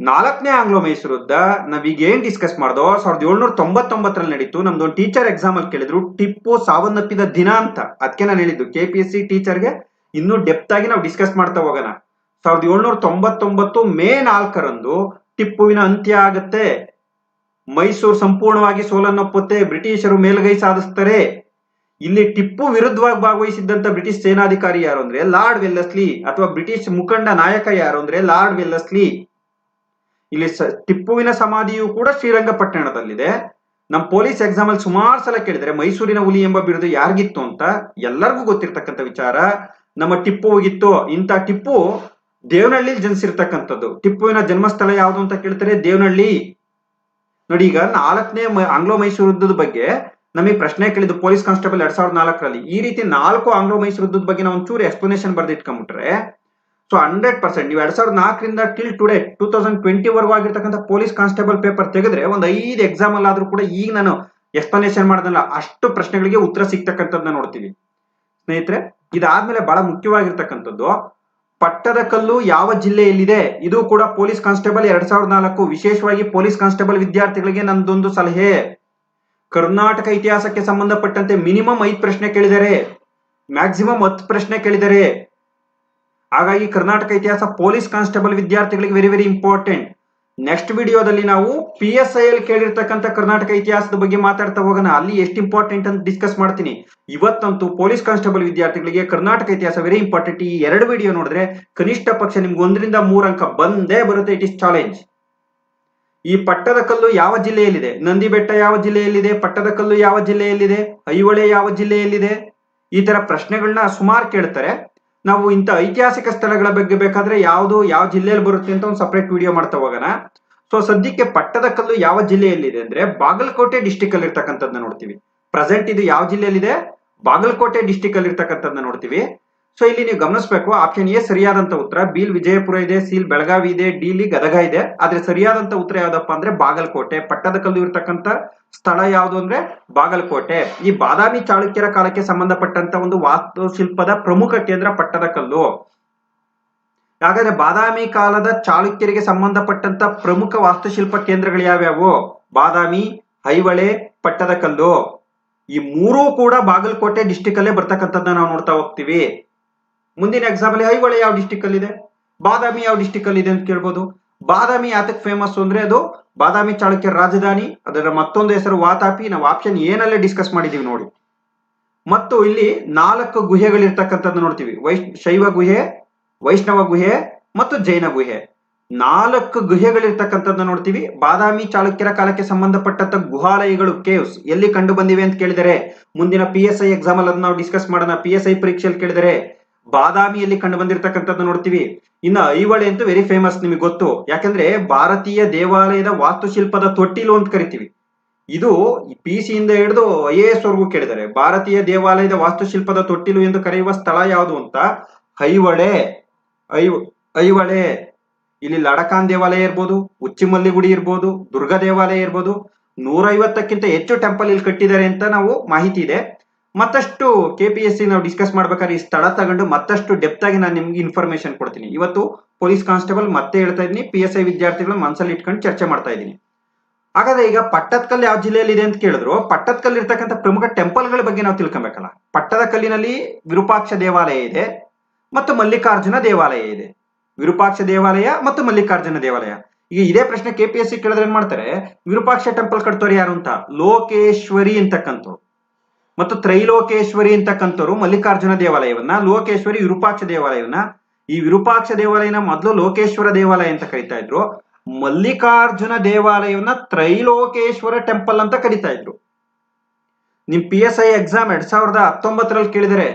ನಾಲ್ಕನೇ ಆಂಗ್ಲೋ ಮೈಸೂರು ಯುದ್ಧ ನಾವೀಗ ಏನ್ ಡಿಸ್ಕಸ್ ಮಾಡ್ದೋ, ಸಾವಿರದ ಏಳ್ನೂರ ತೊಂಬತ್ತೊಂಬತ್ತರಲ್ಲಿ ನಡೀತು. ನಮ್ದೊಂದು ಟೀಚರ್ ಎಕ್ಸಾಮ್ ಅಲ್ಲಿ ಕೇಳಿದ್ರು, ಟಿಪ್ಪು ಸಾವನ್ನಪ್ಪಿದ ದಿನ ಅಂತ. ಅದಕ್ಕೆ ನಾನು ಹೇಳಿದ್ದು, ಕೆ ಪಿ ಎಸ್ ಸಿ ಟೀಚರ್ಗೆ ಇನ್ನೂ ಡೆಪ್ತ್ ಆಗಿ ನಾವು ಡಿಸ್ಕಸ್ ಮಾಡ್ತಾ ಹೋಗೋಣ. ಸಾವಿರದ ಏಳ್ನೂರ ತೊಂಬತ್ತೊಂಬತ್ತು ಮೇ ನಾಲ್ಕರಂದು ಟಿಪ್ಪುವಿನ ಅಂತ್ಯ ಆಗತ್ತೆ. ಮೈಸೂರು ಸಂಪೂರ್ಣವಾಗಿ ಸೋಲನ್ನಪ್ಪುತ್ತೆ. ಬ್ರಿಟಿಷರು ಮೇಲುಗೈ ಸಾಧಿಸ್ತಾರೆ ಇಲ್ಲಿ ಟಿಪ್ಪು ವಿರುದ್ಧವಾಗಿ ಭಾಗವಹಿಸಿದ್ದಂತ ಬ್ರಿಟಿಷ್ ಸೇನಾಧಿಕಾರಿ ಯಾರು ಅಂದ್ರೆ ಲಾರ್ಡ್ ವೆಲ್ಲಸ್ಲಿ ಅಥವಾ ಬ್ರಿಟಿಷ್ ಮುಖಂಡ ನಾಯಕ ಯಾರು ಅಂದ್ರೆ ಲಾರ್ಡ್ ವೆಲ್ಲಸ್ಲಿ. ಇಲ್ಲಿ ಟಿಪ್ಪುವಿನ ಸಮಾಧಿಯು ಕೂಡ ಶ್ರೀರಂಗಪಟ್ಟಣದಲ್ಲಿದೆ. ನಮ್ಮ ಪೊಲೀಸ್ ಎಕ್ಸಾಮ್ ಅಲ್ಲಿ ಸುಮಾರು ಸಲ ಕೇಳಿದ್ರೆ ಮೈಸೂರಿನ ಹುಲಿ ಎಂಬ ಬಿರುದು ಯಾರಿಗಿತ್ತು ಅಂತ ಎಲ್ಲರಿಗೂ ಗೊತ್ತಿರ್ತಕ್ಕಂಥ ವಿಚಾರ. ನಮ್ಮ ಟಿಪ್ಪು ಹೋಗಿತ್ತು. ಇಂಥ ಟಿಪ್ಪು ದೇವನಹಳ್ಳಿ ಜನಿಸಿರ್ತಕ್ಕಂಥದ್ದು. ಟಿಪ್ಪುವಿನ ಜನ್ಮಸ್ಥಳ ಯಾವುದು ಅಂತ ಕೇಳ್ತಾರೆ? ದೇವನಹಳ್ಳಿ. ನೋಡಿ ಈಗ ನಾಲ್ಕನೇ ಆಂಗ್ಲೋ ಮೈಸೂರು ಯುದ್ಧದ ಬಗ್ಗೆ ನಮಗೆ ಪ್ರಶ್ನೆ ಕೇಳಿದ್ದು ಪೊಲೀಸ್ ಕಾನ್ಸ್ಟೇಬಲ್ ಎರಡ್ ಸಾವಿರದ ನಾಲ್ಕರಲ್ಲಿ. ಈ ರೀತಿ ನಾಲ್ಕು ಆಂಗ್ಲೋ ಮೈಸೂರು ಯುದ್ಧದ ಬಗ್ಗೆ ನಾವು ಒಂಚೂರು ಎಕ್ಸ್ಪ್ಲನೇಷನ್ ಬರ್ದಿಟ್ಕೊಂಡ್ಬಿಟ್ರೆ ಸೊ ಹಂಡ್ರೆಡ್ ಪರ್ಸೆಂಟ್ ನೀವು ಎರಡ್ ಸಾವಿರದ ನಾಲ್ಕರಿಂದ till today two thousand twenty ವರೆಗೂ ಆಗಿರ್ತಕ್ಕಂಥ ಪೊಲೀಸ್ ಕಾನ್ಸ್ಟೇಬಲ್ ಪೇಪರ್ ತೆಗೆದ್ರೆ ಒಂದು ಐದು ಎಕ್ಸಾಮ್ ಅಲ್ಲಾದ್ರೂ ಕೂಡ ಈಗ ನಾನು ಎಕ್ಸ್ಪ್ಲನೇಷನ್ ಮಾಡೋದಲ್ಲ ಅಷ್ಟು ಪ್ರಶ್ನೆಗಳಿಗೆ ಉತ್ತರ ಸಿಗ್ತಕ್ಕಂಥದ್ದನ್ನ ನೋಡ್ತೀವಿ. ಸ್ನೇಹಿತರೆ, ಇದಾದ್ಮೇಲೆ ಬಹಳ ಮುಖ್ಯವಾಗಿರ್ತಕ್ಕಂಥದ್ದು ಪಟ್ಟದ ಕಲ್ಲು ಯಾವ ಜಿಲ್ಲೆಯಲ್ಲಿದೆ? ಇದು ಕೂಡ ಪೊಲೀಸ್ ಕಾನ್ಸ್ಟೇಬಲ್ ಎರಡ್ ಸಾವಿರದ ನಾಲ್ಕು. ವಿಶೇಷವಾಗಿ ಪೊಲೀಸ್ ಕಾನ್ಸ್ಟೇಬಲ್ ವಿದ್ಯಾರ್ಥಿಗಳಿಗೆ ನಂದೊಂದು ಸಲಹೆ. ಕರ್ನಾಟಕ ಇತಿಹಾಸಕ್ಕೆ ಸಂಬಂಧಪಟ್ಟಂತೆ ಮಿನಿಮಮ್ ಐದು ಪ್ರಶ್ನೆ ಕೇಳಿದರೆ, ಮ್ಯಾಕ್ಸಿಮಮ್ ಹತ್ತು ಪ್ರಶ್ನೆ ಕೇಳಿದರೆ. ಹಾಗಾಗಿ ಕರ್ನಾಟಕ ಇತಿಹಾಸ ಪೊಲೀಸ್ ಕಾನ್ಸ್ಟೇಬಲ್ ವಿದ್ಯಾರ್ಥಿಗಳಿಗೆ ವೆರಿ ವೆರಿ ಇಂಪಾರ್ಟೆಂಟ್. ನೆಕ್ಸ್ಟ್ ವಿಡಿಯೋದಲ್ಲಿ ನಾವು ಪಿ ಎಸ್ ಐ ಅಲ್ಲಿ ಕೇಳಿರ್ತಕ್ಕಂಥ ಕರ್ನಾಟಕ ಇತಿಹಾಸದ ಬಗ್ಗೆ ಮಾತಾಡ್ತಾ ಹೋಗೋಣ. ಅಲ್ಲಿ ಎಷ್ಟು ಇಂಪಾರ್ಟೆಂಟ್ ಅಂತ ಡಿಸ್ಕಸ್ ಮಾಡ್ತೀನಿ. ಇವತ್ತಂತೂ ಪೊಲೀಸ್ ಕಾನ್ಸ್ಟೇಬಲ್ ವಿದ್ಯಾರ್ಥಿಗಳಿಗೆ ಕರ್ನಾಟಕ ಇತಿಹಾಸ ವೆರಿ ಇಂಪಾರ್ಟೆಂಟ್ ಈ ಎರಡು ವಿಡಿಯೋ ನೋಡಿದ್ರೆ ಕನಿಷ್ಠ ಪಕ್ಷ ನಿಮ್ಗೆ ಒಂದರಿಂದ ಮೂರು ಅಂಕ ಬಂದೇ ಬರುತ್ತೆ. ಇಟ್ ಇಸ್ ಚಾಲೆಂಜ್ ಈ ಪಟ್ಟದ ಕಲ್ಲು ಯಾವ ಜಿಲ್ಲೆಯಲ್ಲಿದೆ? ನಂದಿ ಬೆಟ್ಟ ಯಾವ ಜಿಲ್ಲೆಯಲ್ಲಿದೆ? ಪಟ್ಟದ ಕಲ್ಲು ಯಾವ ಜಿಲ್ಲೆಯಲ್ಲಿದೆ? ಐಹೊಳೆ ಯಾವ ಜಿಲ್ಲೆಯಲ್ಲಿದೆ? ಈ ತರ ಪ್ರಶ್ನೆಗಳನ್ನ ಸುಮಾರು ಕೇಳ್ತಾರೆ. ನಾವು ಇಂಥ ಐತಿಹಾಸಿಕ ಸ್ಥಳಗಳ ಬಗ್ಗೆ ಬೇಕಾದ್ರೆ ಯಾವುದು ಯಾವ ಜಿಲ್ಲೆಯಲ್ಲಿ ಬರುತ್ತೆ ಅಂತ ಒಂದು ಸಪ್ರೇಟ್ ವಿಡಿಯೋ ಮಾಡ್ತಾ ಹೋಗೋಣ. ಸೊ ಸದ್ಯಕ್ಕೆ ಪಟ್ಟದಕಲ್ಲು ಯಾವ ಜಿಲ್ಲೆಯಲ್ಲಿದೆ ಅಂದ್ರೆ ಬಾಗಲಕೋಟೆ ಡಿಸ್ಟಿಕ್ ಅಲ್ಲಿ ಇರ್ತಕ್ಕಂಥದ್ದನ್ನ ನೋಡ್ತೀವಿ. ಪ್ರೆಸೆಂಟ್ ಇದು ಯಾವ ಜಿಲ್ಲೆಯಲ್ಲಿದೆ? ಬಾಗಲಕೋಟೆ ಡಿಸ್ಟಿಕ್ ಅಲ್ಲಿ ಇರ್ತಕ್ಕಂಥದ್ದನ್ನ ನೋಡ್ತೀವಿ. ಸೊ ಇಲ್ಲಿ ನೀವು ಗಮನಿಸಬೇಕು ಆಪ್ಷನ್ ಎ ಸರಿಯಾದಂತ ಉತ್ತರ. ಬಿಲ್ ವಿಜಯಪುರ ಇದೆ, ಸಿಲ್ ಬೆಳಗಾವಿ ಇದೆ, ಡಿ ಲಿ ಗದಗ ಇದೆ. ಆದ್ರೆ ಸರಿಯಾದಂತ ಉತ್ತರ ಯಾವ್ದಪ್ಪ ಅಂದ್ರೆ ಬಾಗಲಕೋಟೆ. ಪಟ್ಟದಕಲ್ಲು ಇರ್ತಕ್ಕಂಥ ಸ್ಥಳ ಯಾವುದು ಅಂದ್ರೆ ಬಾಗಲಕೋಟೆ. ಈ ಬಾದಾಮಿ ಚಾಳುಕ್ಯರ ಕಾಲಕ್ಕೆ ಸಂಬಂಧಪಟ್ಟಂತ ಒಂದು ವಾಸ್ತುಶಿಲ್ಪದ ಪ್ರಮುಖ ಕೇಂದ್ರ ಪಟ್ಟದಕಲ್ಲು ಹಾಗಾದ್ರೆ ಬಾದಾಮಿ ಕಾಲದ ಚಾಳುಕ್ಯರಿಗೆ ಸಂಬಂಧಪಟ್ಟಂತ ಪ್ರಮುಖ ವಾಸ್ತುಶಿಲ್ಪ ಕೇಂದ್ರಗಳು ಯಾವ್ಯಾವು? ಬಾದಾಮಿ ಐಹೊಳೆ ಪಟ್ಟದಕಲ್ಲು ಈ ಮೂರೂ ಕೂಡ ಬಾಗಲಕೋಟೆ ಡಿಸ್ಟಿಕ್ ಅಲ್ಲೇ ಬರ್ತಕ್ಕಂಥದ್ದನ್ನ ನಾವು ನೋಡ್ತಾ ಹೋಗ್ತೀವಿ. ಮುಂದಿನ ಎಕ್ಸಾಂಪಲ್ ಐಹೊಳೆ ಯಾವ ಡಿಸ್ಟಿಕ್ ಅಲ್ಲಿ ಇದೆ ಬಾದಾಮಿ ಯಾವ ಡಿಸ್ಟಿಕ್ ಅಲ್ಲಿ ಇದೆ ಅಂತ ಕೇಳ್ಬೋದು. ಬಾದಾಮಿ ಯಾತಕ್ಕೆ ಫೇಮಸ್ ಅಂದ್ರೆ ಅದು ಬಾದಾಮಿ ಚಾಳುಕ್ಯರ ರಾಜಧಾನಿ. ಅದರ ಮತ್ತೊಂದು ಹೆಸರು ವಾತಾಪಿ. ನಾವು ಆಪ್ಷನ್ ಏನಲ್ಲೇ ಡಿಸ್ಕಸ್ ಮಾಡಿದೀವಿ ನೋಡಿ. ಮತ್ತು ಇಲ್ಲಿ ನಾಲ್ಕು ಗುಹೆಗಳಿರ್ತಕ್ಕಂಥದ್ದು ನೋಡ್ತೀವಿ. ವೈಶ್ ಶೈವ ಗುಹೆ, ವೈಷ್ಣವ ಗುಹೆ ಮತ್ತು ಜೈನ ಗುಹೆ. ನಾಲ್ಕು ಗುಹೆಗಳಿರ್ತಕ್ಕಂಥದ್ದು ನೋಡ್ತೀವಿ. ಬಾದಾಮಿ ಚಾಳುಕ್ಯರ ಕಾಲಕ್ಕೆ ಸಂಬಂಧಪಟ್ಟಂತ ಗುಹಾಲಯಗಳು ಕೇವ್ಸ್ ಎಲ್ಲಿ ಕಂಡು ಬಂದಿವೆ ಅಂತ ಕೇಳಿದರೆ, ಮುಂದಿನ ಪಿ ಎಸ್ ಐ ಎಕ್ಸಾಮ್ ಅಲ್ಲಿ ನಾವು ಡಿಸ್ಕಸ್ ಮಾಡೋಣ. ಪಿ ಎಸ್ ಐ ಪರೀಕ್ಷೆಯಲ್ಲಿ ಕೇಳಿದರೆ ಬಾದಾಮಿಯಲ್ಲಿ ಕಂಡು ಬಂದಿರತಕ್ಕಂಥದ್ದು ನೋಡ್ತೀವಿ. ಇನ್ನು ಐಹೊಳೆ ಅಂತೂ ವೆರಿ ಫೇಮಸ್ ನಿಮಗೆ ಗೊತ್ತು. ಯಾಕಂದ್ರೆ ಭಾರತೀಯ ದೇವಾಲಯದ ವಾಸ್ತುಶಿಲ್ಪದ ತೊಟ್ಟಿಲು ಅಂತ ಕರಿತೀವಿ. ಇದು ಪಿ ಸಿಯಿಂದ ಹಿಡಿದು ಐ ಎ ಎಸ್ ವರ್ಗೂ ಕೇಳಿದ್ದಾರೆ ಭಾರತೀಯ ದೇವಾಲಯದ ವಾಸ್ತುಶಿಲ್ಪದ ತೊಟ್ಟಿಲು ಎಂದು ಕರೆಯುವ ಸ್ಥಳ ಯಾವುದು ಅಂತ? ಐಹೊಳೆ ಐ ಐಹೊಳೆ ಇಲ್ಲಿ ಲಡಕಾನ್ ದೇವಾಲಯ ಇರ್ಬೋದು, ಉಚ್ಚಿಮಲ್ಲಿ ಗುಡಿ ಇರ್ಬೋದು, ದುರ್ಗಾ ದೇವಾಲಯ ಇರ್ಬೋದು. ನೂರೈವತ್ತಕ್ಕಿಂತ ಹೆಚ್ಚು ಟೆಂಪಲ್ ಇಲ್ಲಿ ಕಟ್ಟಿದ್ದಾರೆ ಅಂತ ನಾವು ಮಾಹಿತಿ ಇದೆ. ಮತ್ತಷ್ಟು ಕೆ ಪಿ ಎಸ್ ಸಿ ನಾವು ಡಿಸ್ಕಸ್ ಮಾಡ್ಬೇಕಾದ್ರೆ ಈ ಸ್ಥಳ ತಗೊಂಡು ಮತ್ತಷ್ಟು ಡೆಪ್ತ್ ಆಗಿ ನಾನು ನಿಮ್ಗೆ ಇನ್ಫಾರ್ಮೇಶನ್ ಕೊಡ್ತೀನಿ. ಇವತ್ತು ಪೊಲೀಸ್ ಕಾನ್ಸ್ಟೇಬಲ್ ಮತ್ತೆ ಹೇಳ್ತಾ ಇದ್ದೀನಿ ಪಿ ಎಸ್ ಐ ವಿದ್ಯಾರ್ಥಿಗಳು ಮನಸ್ಸಲ್ಲಿ ಇಟ್ಕೊಂಡು ಚರ್ಚೆ ಮಾಡ್ತಾ ಇದ್ದೀನಿ. ಹಾಗಾದ್ರೆ ಈಗ ಪಟ್ಟದಕಲ್ಲು ಯಾವ ಜಿಲ್ಲೆಯಲ್ಲಿ ಇದೆ ಅಂತ ಕೇಳಿದ್ರು, ಪಟ್ಟದಕಲ್ಲು ಇರ್ತಕ್ಕಂಥ ಪ್ರಮುಖ ಟೆಂಪಲ್ಗಳ ಬಗ್ಗೆ ನಾವು ತಿಳ್ಕೊಬೇಕಲ್ಲ. ಪಟ್ಟದ ಕಲ್ಲಿನಲ್ಲಿ ವಿರೂಪಾಕ್ಷ ದೇವಾಲಯ ಇದೆ ಮತ್ತು ಮಲ್ಲಿಕಾರ್ಜುನ ದೇವಾಲಯ ಇದೆ. ವಿರೂಪಾಕ್ಷ ದೇವಾಲಯ ಮತ್ತು ಮಲ್ಲಿಕಾರ್ಜುನ ದೇವಾಲಯ. ಈಗ ಇದೇ ಪ್ರಶ್ನೆ ಕೆ ಪಿ ಎಸ್ ಸಿ ಕೇಳಿದ್ರೆ ಏನ್ ಮಾಡ್ತಾರೆ? ವಿರೂಪಾಕ್ಷ ಟೆಂಪಲ್ ಕಟ್ತೋರು ಯಾರು ಅಂತ? ಲೋಕೇಶ್ವರಿ ಅಂತಕ್ಕಂಥವ್ರು. ಮತ್ತು ತ್ರೈಲೋಕೇಶ್ವರಿ ಅಂತಕ್ಕಂಥವ್ರು ಮಲ್ಲಿಕಾರ್ಜುನ ದೇವಾಲಯವನ್ನ, ಲೋಕೇಶ್ವರಿ ವಿರೂಪಾಕ್ಷ ದೇವಾಲಯವನ್ನ, ಈ ವಿರೂಪಾಕ್ಷ ದೇವಾಲಯನ ಮೊದಲು ಲೋಕೇಶ್ವರ ದೇವಾಲಯ ಅಂತ ಕರಿತಾ ಇದ್ರು. ಮಲ್ಲಿಕಾರ್ಜುನ ದೇವಾಲಯವನ್ನ ತ್ರೈಲೋಕೇಶ್ವರ ಟೆಂಪಲ್ ಅಂತ ಕರಿತಾ ಇದ್ರು. ನಿಮ್ ಪಿ ಎಸ್ ಐ ಎಕ್ಸಾಮ್ ಎರಡ್ ಸಾವಿರದ ಹತ್ತೊಂಬತ್ತರಲ್ಲಿ ಕೇಳಿದರೆ,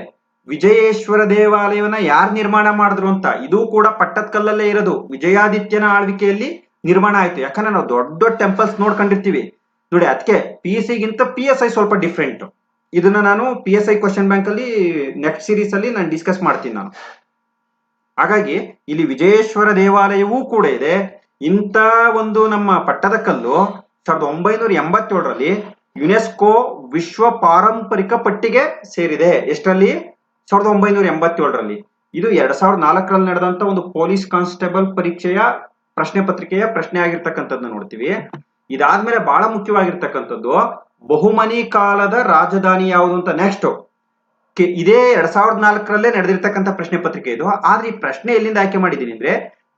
ವಿಜಯೇಶ್ವರ ದೇವಾಲಯವನ್ನ ಯಾರು ನಿರ್ಮಾಣ ಮಾಡಿದ್ರು ಅಂತ? ಇದು ಕೂಡ ಪಟ್ಟದಕಲ್ಲಲ್ಲೇ ಇರೋದು. ವಿಜಯಾದಿತ್ಯನ ಆಳ್ವಿಕೆಯಲ್ಲಿ ನಿರ್ಮಾಣ ಆಯ್ತು. ಯಾಕಂದ್ರೆ ನಾವು ದೊಡ್ಡ ದೊಡ್ಡ ಟೆಂಪಲ್ಸ್ ನೋಡ್ಕೊಂಡಿರ್ತೀವಿ. ನೋಡಿ ಅದಕ್ಕೆ ಪಿ ಎಸ್ ಗಿಂತ ಪಿ ಎಸ್ ಐ ಸ್ವಲ್ಪ ಡಿಫ್ರೆಂಟ್ ಇದನ್ನ ನಾನು P S I question bank ಅಲ್ಲಿ ನೆಕ್ಸ್ಟ್ ಸೀರೀಸ್ ಅಲ್ಲಿ ನಾನು ಡಿಸ್ಕಸ್ ಮಾಡ್ತೀನಿ ನಾನು. ಹಾಗಾಗಿ ಇಲ್ಲಿ ವಿಜಯೇಶ್ವರ ದೇವಾಲಯವೂ ಕೂಡ ಇದೆ. ಇಂಥ ಒಂದು ನಮ್ಮ ಪಟ್ಟದಕಲ್ಲು ಸಾವಿರದ ಒಂಬೈನೂರ ಎಂಬತ್ತೇಳರಲ್ಲಿ ಯುನೆಸ್ಕೋ ವಿಶ್ವ ಪಾರಂಪರಿಕ ಪಟ್ಟಿಗೆ ಸೇರಿದೆ. ಎಷ್ಟರಲ್ಲಿ? ಸಾವಿರದ ಒಂಬೈನೂರ ಎಂಬತ್ತೇಳರಲ್ಲಿ. ಇದು ಎರಡ್ ಸಾವಿರದ ನಾಲ್ಕರಲ್ಲಿ ನಡೆದಂತ ಒಂದು ಪೊಲೀಸ್ ಕಾನ್ಸ್ಟೇಬಲ್ ಪರೀಕ್ಷೆಯ ಪ್ರಶ್ನೆ ಪತ್ರಿಕೆಯ ಪ್ರಶ್ನೆ ಆಗಿರ್ತಕ್ಕಂಥದ್ದನ್ನ ನೋಡ್ತೀವಿ. ಇದಾದ್ಮೇಲೆ ಬಹಳ ಮುಖ್ಯವಾಗಿರ್ತಕ್ಕಂಥದ್ದು ಬಹುಮನಿ ಕಾಲದ ರಾಜಧಾನಿ ಯಾವುದು ಅಂತ ನೆಕ್ಸ್ಟ್ ಇದೇ ಎರಡ್ ಸಾವಿರದ ನಾಲ್ಕರಲ್ಲೇ ನಡೆದಿರ್ತಕ್ಕಂಥ ಪ್ರಶ್ನೆ ಪತ್ರಿಕೆ ಇದು. ಆದ್ರೆ ಈ ಪ್ರಶ್ನೆ ಎಲ್ಲಿಂದ ಆಯ್ಕೆ ಮಾಡಿದ್ದೀನಿ ಅಂದ್ರೆ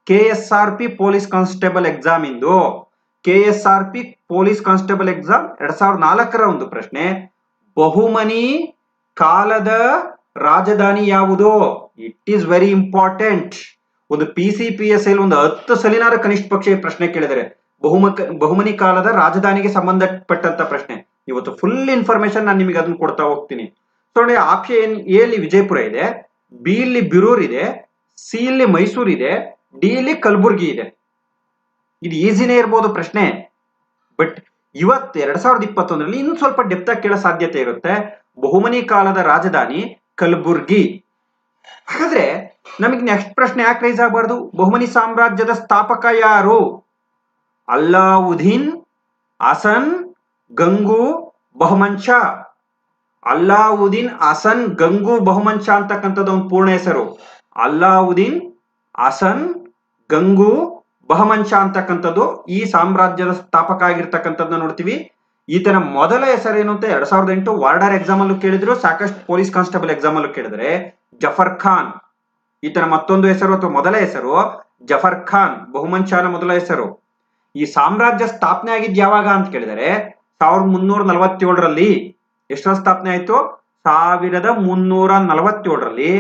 K S R P police constable exam ಇಂದು. K S R P police constable exam ಎರಡ್ ಸಾವಿರದ ನಾಲ್ಕರ ಒಂದು ಪ್ರಶ್ನೆ. ಬಹುಮನಿ ಕಾಲದ ರಾಜಧಾನಿ ಯಾವುದು? ಇಟ್ ಈಸ್ ವೆರಿ ಇಂಪಾರ್ಟೆಂಟ್ ಒಂದು P C P S L ಒಂದು ಹತ್ತು ಸಲಿನಾರ ಕನಿಷ್ಠ ಪಕ್ಷ ಪ್ರಶ್ನೆ ಕೇಳಿದರೆ. ಬಹುಮಕ, ಬಹುಮನಿ ಕಾಲದ ರಾಜಧಾನಿಗೆ ಸಂಬಂಧಪಟ್ಟಂತ ಪ್ರಶ್ನೆ. ಇವತ್ತು ಫುಲ್ ಇನ್ಫಾರ್ಮೇಶನ್ ನಾನು ನಿಮಗೆ ಅದನ್ನ ಕೊಡ್ತಾ ಹೋಗ್ತೀನಿ. ನೋಡಿ ಆಪ್ಷನ್ ಎ ಅಲ್ಲಿ ವಿಜಯಪುರ ಇದೆ, ಬಿ ಇಲ್ಲಿ ಬಿರೂರ್ ಇದೆ, ಸಿ ಇಲ್ಲಿ ಮೈಸೂರು ಇದೆ, ಡಿ ಇಲ್ಲಿ ಕಲಬುರ್ಗಿ ಇದೆ. ಇದು ಈಸಿನೇ ಇರ್ಬೋದು ಪ್ರಶ್ನೆ. ಬಟ್ ಇವತ್ತು ಎರಡ್ ಸಾವಿರದ ಇಪ್ಪತ್ತೊಂದರಲ್ಲಿ ಇನ್ನು ಸ್ವಲ್ಪ ಡೆಪ್ತ್ ಕೇಳೋ ಸಾಧ್ಯತೆ ಇರುತ್ತೆ. ಬಹುಮನಿ ಕಾಲದ ರಾಜಧಾನಿ ಕಲಬುರ್ಗಿ. ಹಾಗಾದ್ರೆ ನಮಗೆ ನೆಕ್ಸ್ಟ್ ಪ್ರಶ್ನೆ ಯಾಕೆ ರೈಸ್ ಆಗಬಾರ್ದು? ಬಹುಮನಿ ಸಾಮ್ರಾಜ್ಯದ ಸ್ಥಾಪಕ ಯಾರು? ಅಲ್ಲಾವುದ್ದೀನ್, ಹಸನ್ ಗಂಗು ಬಹುಮಂಶ ಅಲ್ಲಾವುದ್ದೀನ್ ಹಸನ್ ಗಂಗು ಬಹುಮಂಶ ಅಂತಕ್ಕಂಥದ್ದು ಒಂದು ಪೂರ್ಣ ಹೆಸರು. ಅಲ್ಲಾವುದ್ದೀನ್ ಅಸನ್ ಗಂಗು ಬಹಮನ್ ಶಾ ಅಂತಕ್ಕಂಥದ್ದು ಈ ಸಾಮ್ರಾಜ್ಯದ ಸ್ಥಾಪಕ ಆಗಿರ್ತಕ್ಕಂಥದ್ದನ್ನ ನೋಡ್ತೀವಿ. ಈತನ ಮೊದಲ ಹೆಸರೇನು ಅಂತ ಎರಡ್ ಸಾವಿರದ ಎಂಟು ವಾರ್ಡರ್ ಎಕ್ಸಾಮ್ ಅಲ್ಲೂ ಕೇಳಿದ್ರು. ಸಾಕಷ್ಟು ಪೊಲೀಸ್ ಕಾನ್ಸ್ಟೇಬಲ್ ಎಕ್ಸಾಮ್ ಅಲ್ಲೂ ಕೇಳಿದ್ರೆ ಜಫರ್ ಖಾನ್. ಈತನ ಮತ್ತೊಂದು ಹೆಸರು ಅಥವಾ ಮೊದಲ ಹೆಸರು ಜಫರ್ ಖಾನ್ ಬಹುಮಂಶನ ಮೊದಲ ಹೆಸರು. ಈ ಸಾಮ್ರಾಜ್ಯ ಸ್ಥಾಪನೆ ಆಗಿದ್ ಯಾವಾಗ ಅಂತ ಕೇಳಿದರೆ ಸಾವಿರದ ಮುನ್ನೂರ ನಲವತ್ತೇಳರಲ್ಲಿ ಎಷ್ಟರ ಸ್ಥಾಪನೆ ಆಯಿತು? ಸಾವಿರದ ಮುನ್ನೂರ ನಲವತ್ತೇಳರಲ್ಲಿ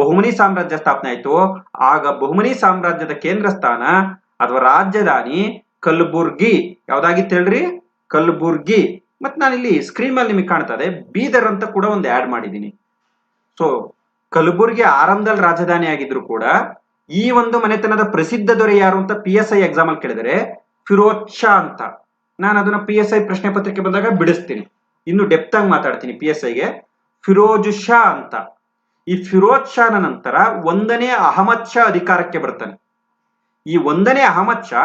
ಬಹುಮನಿ ಸಾಮ್ರಾಜ್ಯ ಸ್ಥಾಪನೆ ಆಯಿತು. ಆಗ ಬಹುಮನಿ ಸಾಮ್ರಾಜ್ಯದ ಕೇಂದ್ರ ಸ್ಥಾನ ಅಥವಾ ರಾಜಧಾನಿ ಕಲಬುರ್ಗಿ. ಯಾವ್ದಾಗಿತ್ತು ಹೇಳ್ರಿ? ಕಲಬುರ್ಗಿ. ಮತ್ ಇಲ್ಲಿ ಸ್ಕ್ರೀನ್ ಮೇಲೆ ನಿಮಗೆ ಕಾಣ್ತದೆ ಬೀದರ್ ಅಂತ ಕೂಡ ಒಂದು ಆಡ್ ಮಾಡಿದ್ದೀನಿ ಸೊ ಕಲ್ಬುರ್ಗಿ ಆರಂಭದಲ್ಲಿ ರಾಜಧಾನಿ ಆಗಿದ್ರು ಕೂಡ ಈ ಒಂದು ಮನೆತನದ ಪ್ರಸಿದ್ಧ ದೊರೆ ಯಾರು ಅಂತ ಪಿ ಎಸ್ ಐ ಎಕ್ಸಾಮ್ ಅಲ್ಲಿ ಕೇಳಿದರೆ ಫಿರೋಜ್ ಶಾ ಅಂತ. ನಾನು ಅದನ್ನ ಪಿ ಎಸ್ ಐ ಪ್ರಶ್ನೆ ಪತ್ರಿಕೆ ಬಂದಾಗ ಬಿಡಿಸ್ತೀನಿ. ಇನ್ನು ಡೆಪ್ತ್ ಆಗಿ ಮಾತಾಡ್ತೀನಿ ಪಿ ಎಸ್ ಐಗೆ ಫಿರೋಜ್ ಶಾ ಅಂತ. ಈ ಫಿರೋಜ್ ಶಾನ ನಂತರ ಒಂದನೇ ಅಹಮದ್ ಶಾ ಅಧಿಕಾರಕ್ಕೆ ಬರ್ತಾನೆ. ಈ ಒಂದನೇ ಅಹಮದ್ ಶಾ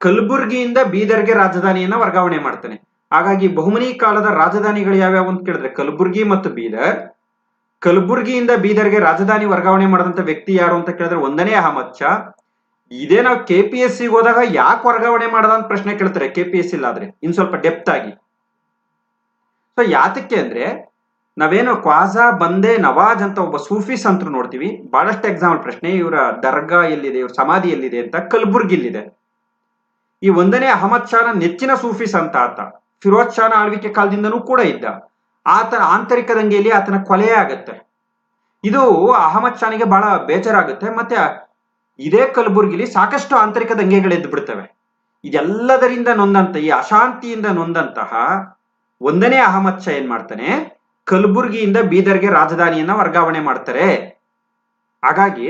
ಕಲಬುರ್ಗಿಯಿಂದ ಬೀದರ್ಗೆ ರಾಜಧಾನಿಯನ್ನ ವರ್ಗಾವಣೆ ಮಾಡ್ತಾನೆ. ಹಾಗಾಗಿ ಬಹುಮನಿ ಕಾಲದ ರಾಜಧಾನಿಗಳು ಯಾವ್ಯಾವ ಅಂತ ಕೇಳಿದ್ರೆ ಕಲಬುರ್ಗಿ ಮತ್ತು ಬೀದರ್. ಕಲಬುರ್ಗಿಯಿಂದ ಬೀದರ್ಗೆ ರಾಜಧಾನಿ ವರ್ಗಾವಣೆ ಮಾಡಿದಂತ ವ್ಯಕ್ತಿ ಯಾರು ಅಂತ ಕೇಳಿದ್ರೆ ಒಂದನೇ ಅಹಮದ್ ಶಾ ಇದೇ ನಾವು ಕೆ ಪಿ ಎಸ್ ಸಿ ಹೋದಾಗ ಯಾಕೆ ವರ್ಗಾವಣೆ ಮಾಡದ ಅಂತ ಪ್ರಶ್ನೆ ಕೇಳ್ತಾರೆ ಕೆ ಪಿ ಎಸ್ ಸಿ ಆದ್ರೆ ಇನ್ ಸ್ವಲ್ಪ ಡೆಪ್ತ್ ಆಗಿ. ಸೊ ಯಾತಕ್ಕೆ ಅಂದ್ರೆ, ನಾವೇನು ಕ್ವಾಜಾ ಬಂದೆ ನವಾಜ್ ಅಂತ ಒಬ್ಬ ಸೂಫಿ ಸಂತರು ನೋಡ್ತೀವಿ. ಬಹಳಷ್ಟು ಎಕ್ಸಾಂಪಲ್ ಪ್ರಶ್ನೆ, ಇವರ ದರ್ಗಾ ಎಲ್ಲಿದೆ, ಇವ್ರ ಸಮಾಧಿ ಎಲ್ಲಿದೆ ಅಂತ ಕಲಬುರ್ಗಿ ಇಲ್ಲಿದೆ. ಈ ಒಂದನೇ ಅಹಮದ್ ಶಾನ ನೆಚ್ಚಿನ ಸೂಫಿ ಅಂತ ಆತ. ಫಿರೋಜ್ ಶಾನ ಆಳ್ವಿಕೆ ಕಾಲದಿಂದನೂ ಕೂಡ ಇದ್ದ. ಆತನ ಆಂತರಿಕ ದಂಗೆಯಲ್ಲಿ ಆತನ ಕೊಲೆಯೇ ಆಗತ್ತೆ. ಇದು ಅಹಮದ್ ಶಾನಿಗೆ ಬಹಳ ಬೇಜಾರಾಗುತ್ತೆ. ಮತ್ತೆ ಇದೇ ಕಲಬುರ್ಗಿಲಿ ಸಾಕಷ್ಟು ಆಂತರಿಕ ದಂಗೆಗಳು ಎದ್ದು ಬಿಡ್ತವೆ. ಇದೆಲ್ಲದರಿಂದ ನೊಂದಂತ, ಈ ಅಶಾಂತಿಯಿಂದ ನೊಂದಂತಹ ಒಂದನೇ ಅಹಮದ್ ಶಾ ಏನ್ ಮಾಡ್ತಾನೆ? ಕಲಬುರ್ಗಿಯಿಂದ ಬೀದರ್ಗೆ ರಾಜಧಾನಿಯನ್ನ ವರ್ಗಾವಣೆ ಮಾಡ್ತಾರೆ. ಹಾಗಾಗಿ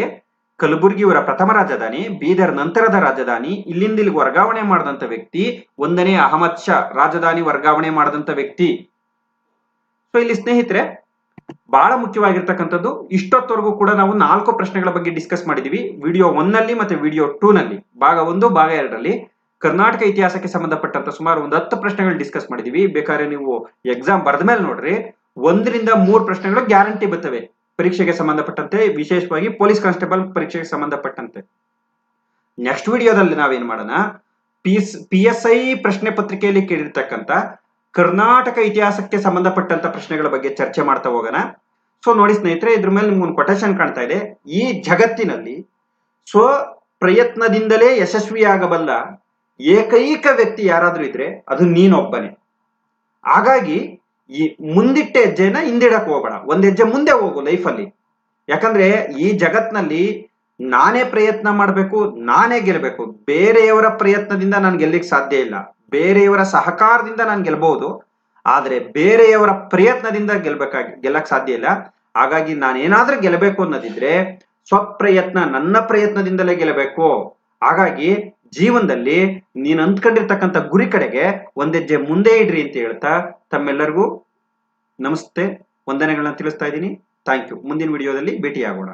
ಕಲಬುರ್ಗಿ ಇವರ ಪ್ರಥಮ ರಾಜಧಾನಿ, ಬೀದರ್ ನಂತರದ ರಾಜಧಾನಿ ಇಲ್ಲಿಂದ ಇಲ್ಲಿಗೆ ವರ್ಗಾವಣೆ ಮಾಡಿದಂತ ವ್ಯಕ್ತಿ ಒಂದನೇ ಅಹಮದ್ ಶಾ, ರಾಜಧಾನಿ ವರ್ಗಾವಣೆ ಮಾಡಿದಂತ ವ್ಯಕ್ತಿ. ಸೊ ಇಲ್ಲಿ ಸ್ನೇಹಿತರೆ ಬಹಳ ಮುಖ್ಯವಾಗಿರ್ತಕ್ಕಂಥದ್ದು. ಇಷ್ಟೊತ್ತವರೆಗೂ ಕೂಡ ನಾವು ನಾಲ್ಕು ಪ್ರಶ್ನೆಗಳ ಬಗ್ಗೆ ಡಿಸ್ಕಸ್ ಮಾಡಿದೀವಿ. ವಿಡಿಯೋ ಒನ್ನಲ್ಲಿ ಮತ್ತೆ ವಿಡಿಯೋ ಟೂ ನಲ್ಲಿ ಭಾಗ ಒಂದು, ಭಾಗ ಎರಡರಲ್ಲಿ. ಕರ್ನಾಟಕ ಇತಿಹಾಸಕ್ಕೆ ಸಂಬಂಧಪಟ್ಟಂತ ಸುಮಾರು ಒಂದು ಹತ್ತು ಪ್ರಶ್ನೆಗಳು ಡಿಸ್ಕಸ್ ಮಾಡಿದೀವಿ. ಬೇಕಾದ್ರೆ ನೀವು ಎಕ್ಸಾಮ್ ಬರೆದ ಮೇಲೆ ನೋಡ್ರಿ. ಒಂದರಿಂದ ಮೂರು ಪ್ರಶ್ನೆಗಳು ಗ್ಯಾರಂಟಿ ಬರ್ತವೆ. ಪರೀಕ್ಷೆಗೆ ಸಂಬಂಧಪಟ್ಟಂತೆ, ವಿಶೇಷವಾಗಿ ಪೊಲೀಸ್ ಕಾನ್ಸ್ಟೇಬಲ್ ಪರೀಕ್ಷೆಗೆ ಸಂಬಂಧಪಟ್ಟಂತೆ. ನೆಕ್ಸ್ಟ್ ವಿಡಿಯೋದಲ್ಲಿ ನಾವೇನ್ ಮಾಡೋಣ? ಪಿ ಪಿ ಎಸ್ ಐ ಪ್ರಶ್ನೆ ಪತ್ರಿಕೆಯಲ್ಲಿ ಕೇಳಿರ್ತಕ್ಕಂಥ ಕರ್ನಾಟಕ ಇತಿಹಾಸಕ್ಕೆ ಸಂಬಂಧಪಟ್ಟಂತ ಪ್ರಶ್ನೆಗಳ ಬಗ್ಗೆ ಚರ್ಚೆ ಮಾಡ್ತಾ ಹೋಗೋಣ. ಸೊ ನೋಡಿ ಸ್ನೇಹಿತರೆ, ಇದ್ರ ಮೇಲೆ ನಿಮ್ಗೊಂದು ಕೊಟೇಶನ್ ಕಾಣ್ತಾ ಇದೆ. ಈ ಜಗತ್ತಿನಲ್ಲಿ ಸ್ವ ಪ್ರಯತ್ನದಿಂದಲೇ ಯಶಸ್ವಿಯಾಗಬಲ್ಲ ಏಕೈಕ ವ್ಯಕ್ತಿ ಯಾರಾದ್ರೂ ಇದ್ರೆ ಅದು ನೀನೊಬ್ಬನೇ. ಹಾಗಾಗಿ ಈ ಮುಂದಿಟ್ಟ ಹೆಜ್ಜೆನ ಹಿಂದಿಡಕ್ ಹೋಗೋಣ ಒಂದ್ ಹೆಜ್ಜೆ ಮುಂದೆ ಹೋಗು ಲೈಫಲ್ಲಿ ಯಾಕಂದ್ರೆ ಈ ಜಗತ್ನಲ್ಲಿ ನಾನೇ ಪ್ರಯತ್ನ ಮಾಡಬೇಕು, ನಾನೇ ಗೆಲ್ಲಬೇಕು ಬೇರೆಯವರ ಪ್ರಯತ್ನದಿಂದ ನಾನು ಗೆಲ್ಲಿಕ್ ಸಾಧ್ಯ ಇಲ್ಲ. ಬೇರೆಯವರ ಸಹಕಾರದಿಂದ ನಾನು ಗೆಲ್ಬಹುದು, ಆದರೆ ಬೇರೆಯವರ ಪ್ರಯತ್ನದಿಂದ ಗೆಲ್ಬೇಕಾಗಿ, ಗೆಲ್ಲಕ್ ಸಾಧ್ಯ ಇಲ್ಲ. ಹಾಗಾಗಿ ನಾನೇನಾದ್ರೂ ಗೆಲ್ಲಬೇಕು ಅನ್ನೋದಿದ್ರೆ ಸ್ವಪ್ರಯತ್ನ, ನನ್ನ ಪ್ರಯತ್ನದಿಂದಲೇ ಗೆಲ್ಲಬೇಕು ಹಾಗಾಗಿ ಜೀವನದಲ್ಲಿ ನೀನು ಅಂದ್ಕೊಂಡಿರ್ತಕ್ಕಂಥ ಗುರಿ ಕಡೆಗೆ ಒಂದೆಜ್ಜೆ ಮುಂದೆ ಇಡ್ರಿ ಅಂತ ಹೇಳ್ತಾ ತಮ್ಮೆಲ್ಲರಿಗೂ ನಮಸ್ತೆ, ವಂದನೆಗಳನ್ನ ತಿಳಿಸ್ತಾ ಇದ್ದೀನಿ. ಥ್ಯಾಂಕ್ ಯು ಮುಂದಿನ ವಿಡಿಯೋದಲ್ಲಿ ಭೇಟಿಯಾಗೋಣ.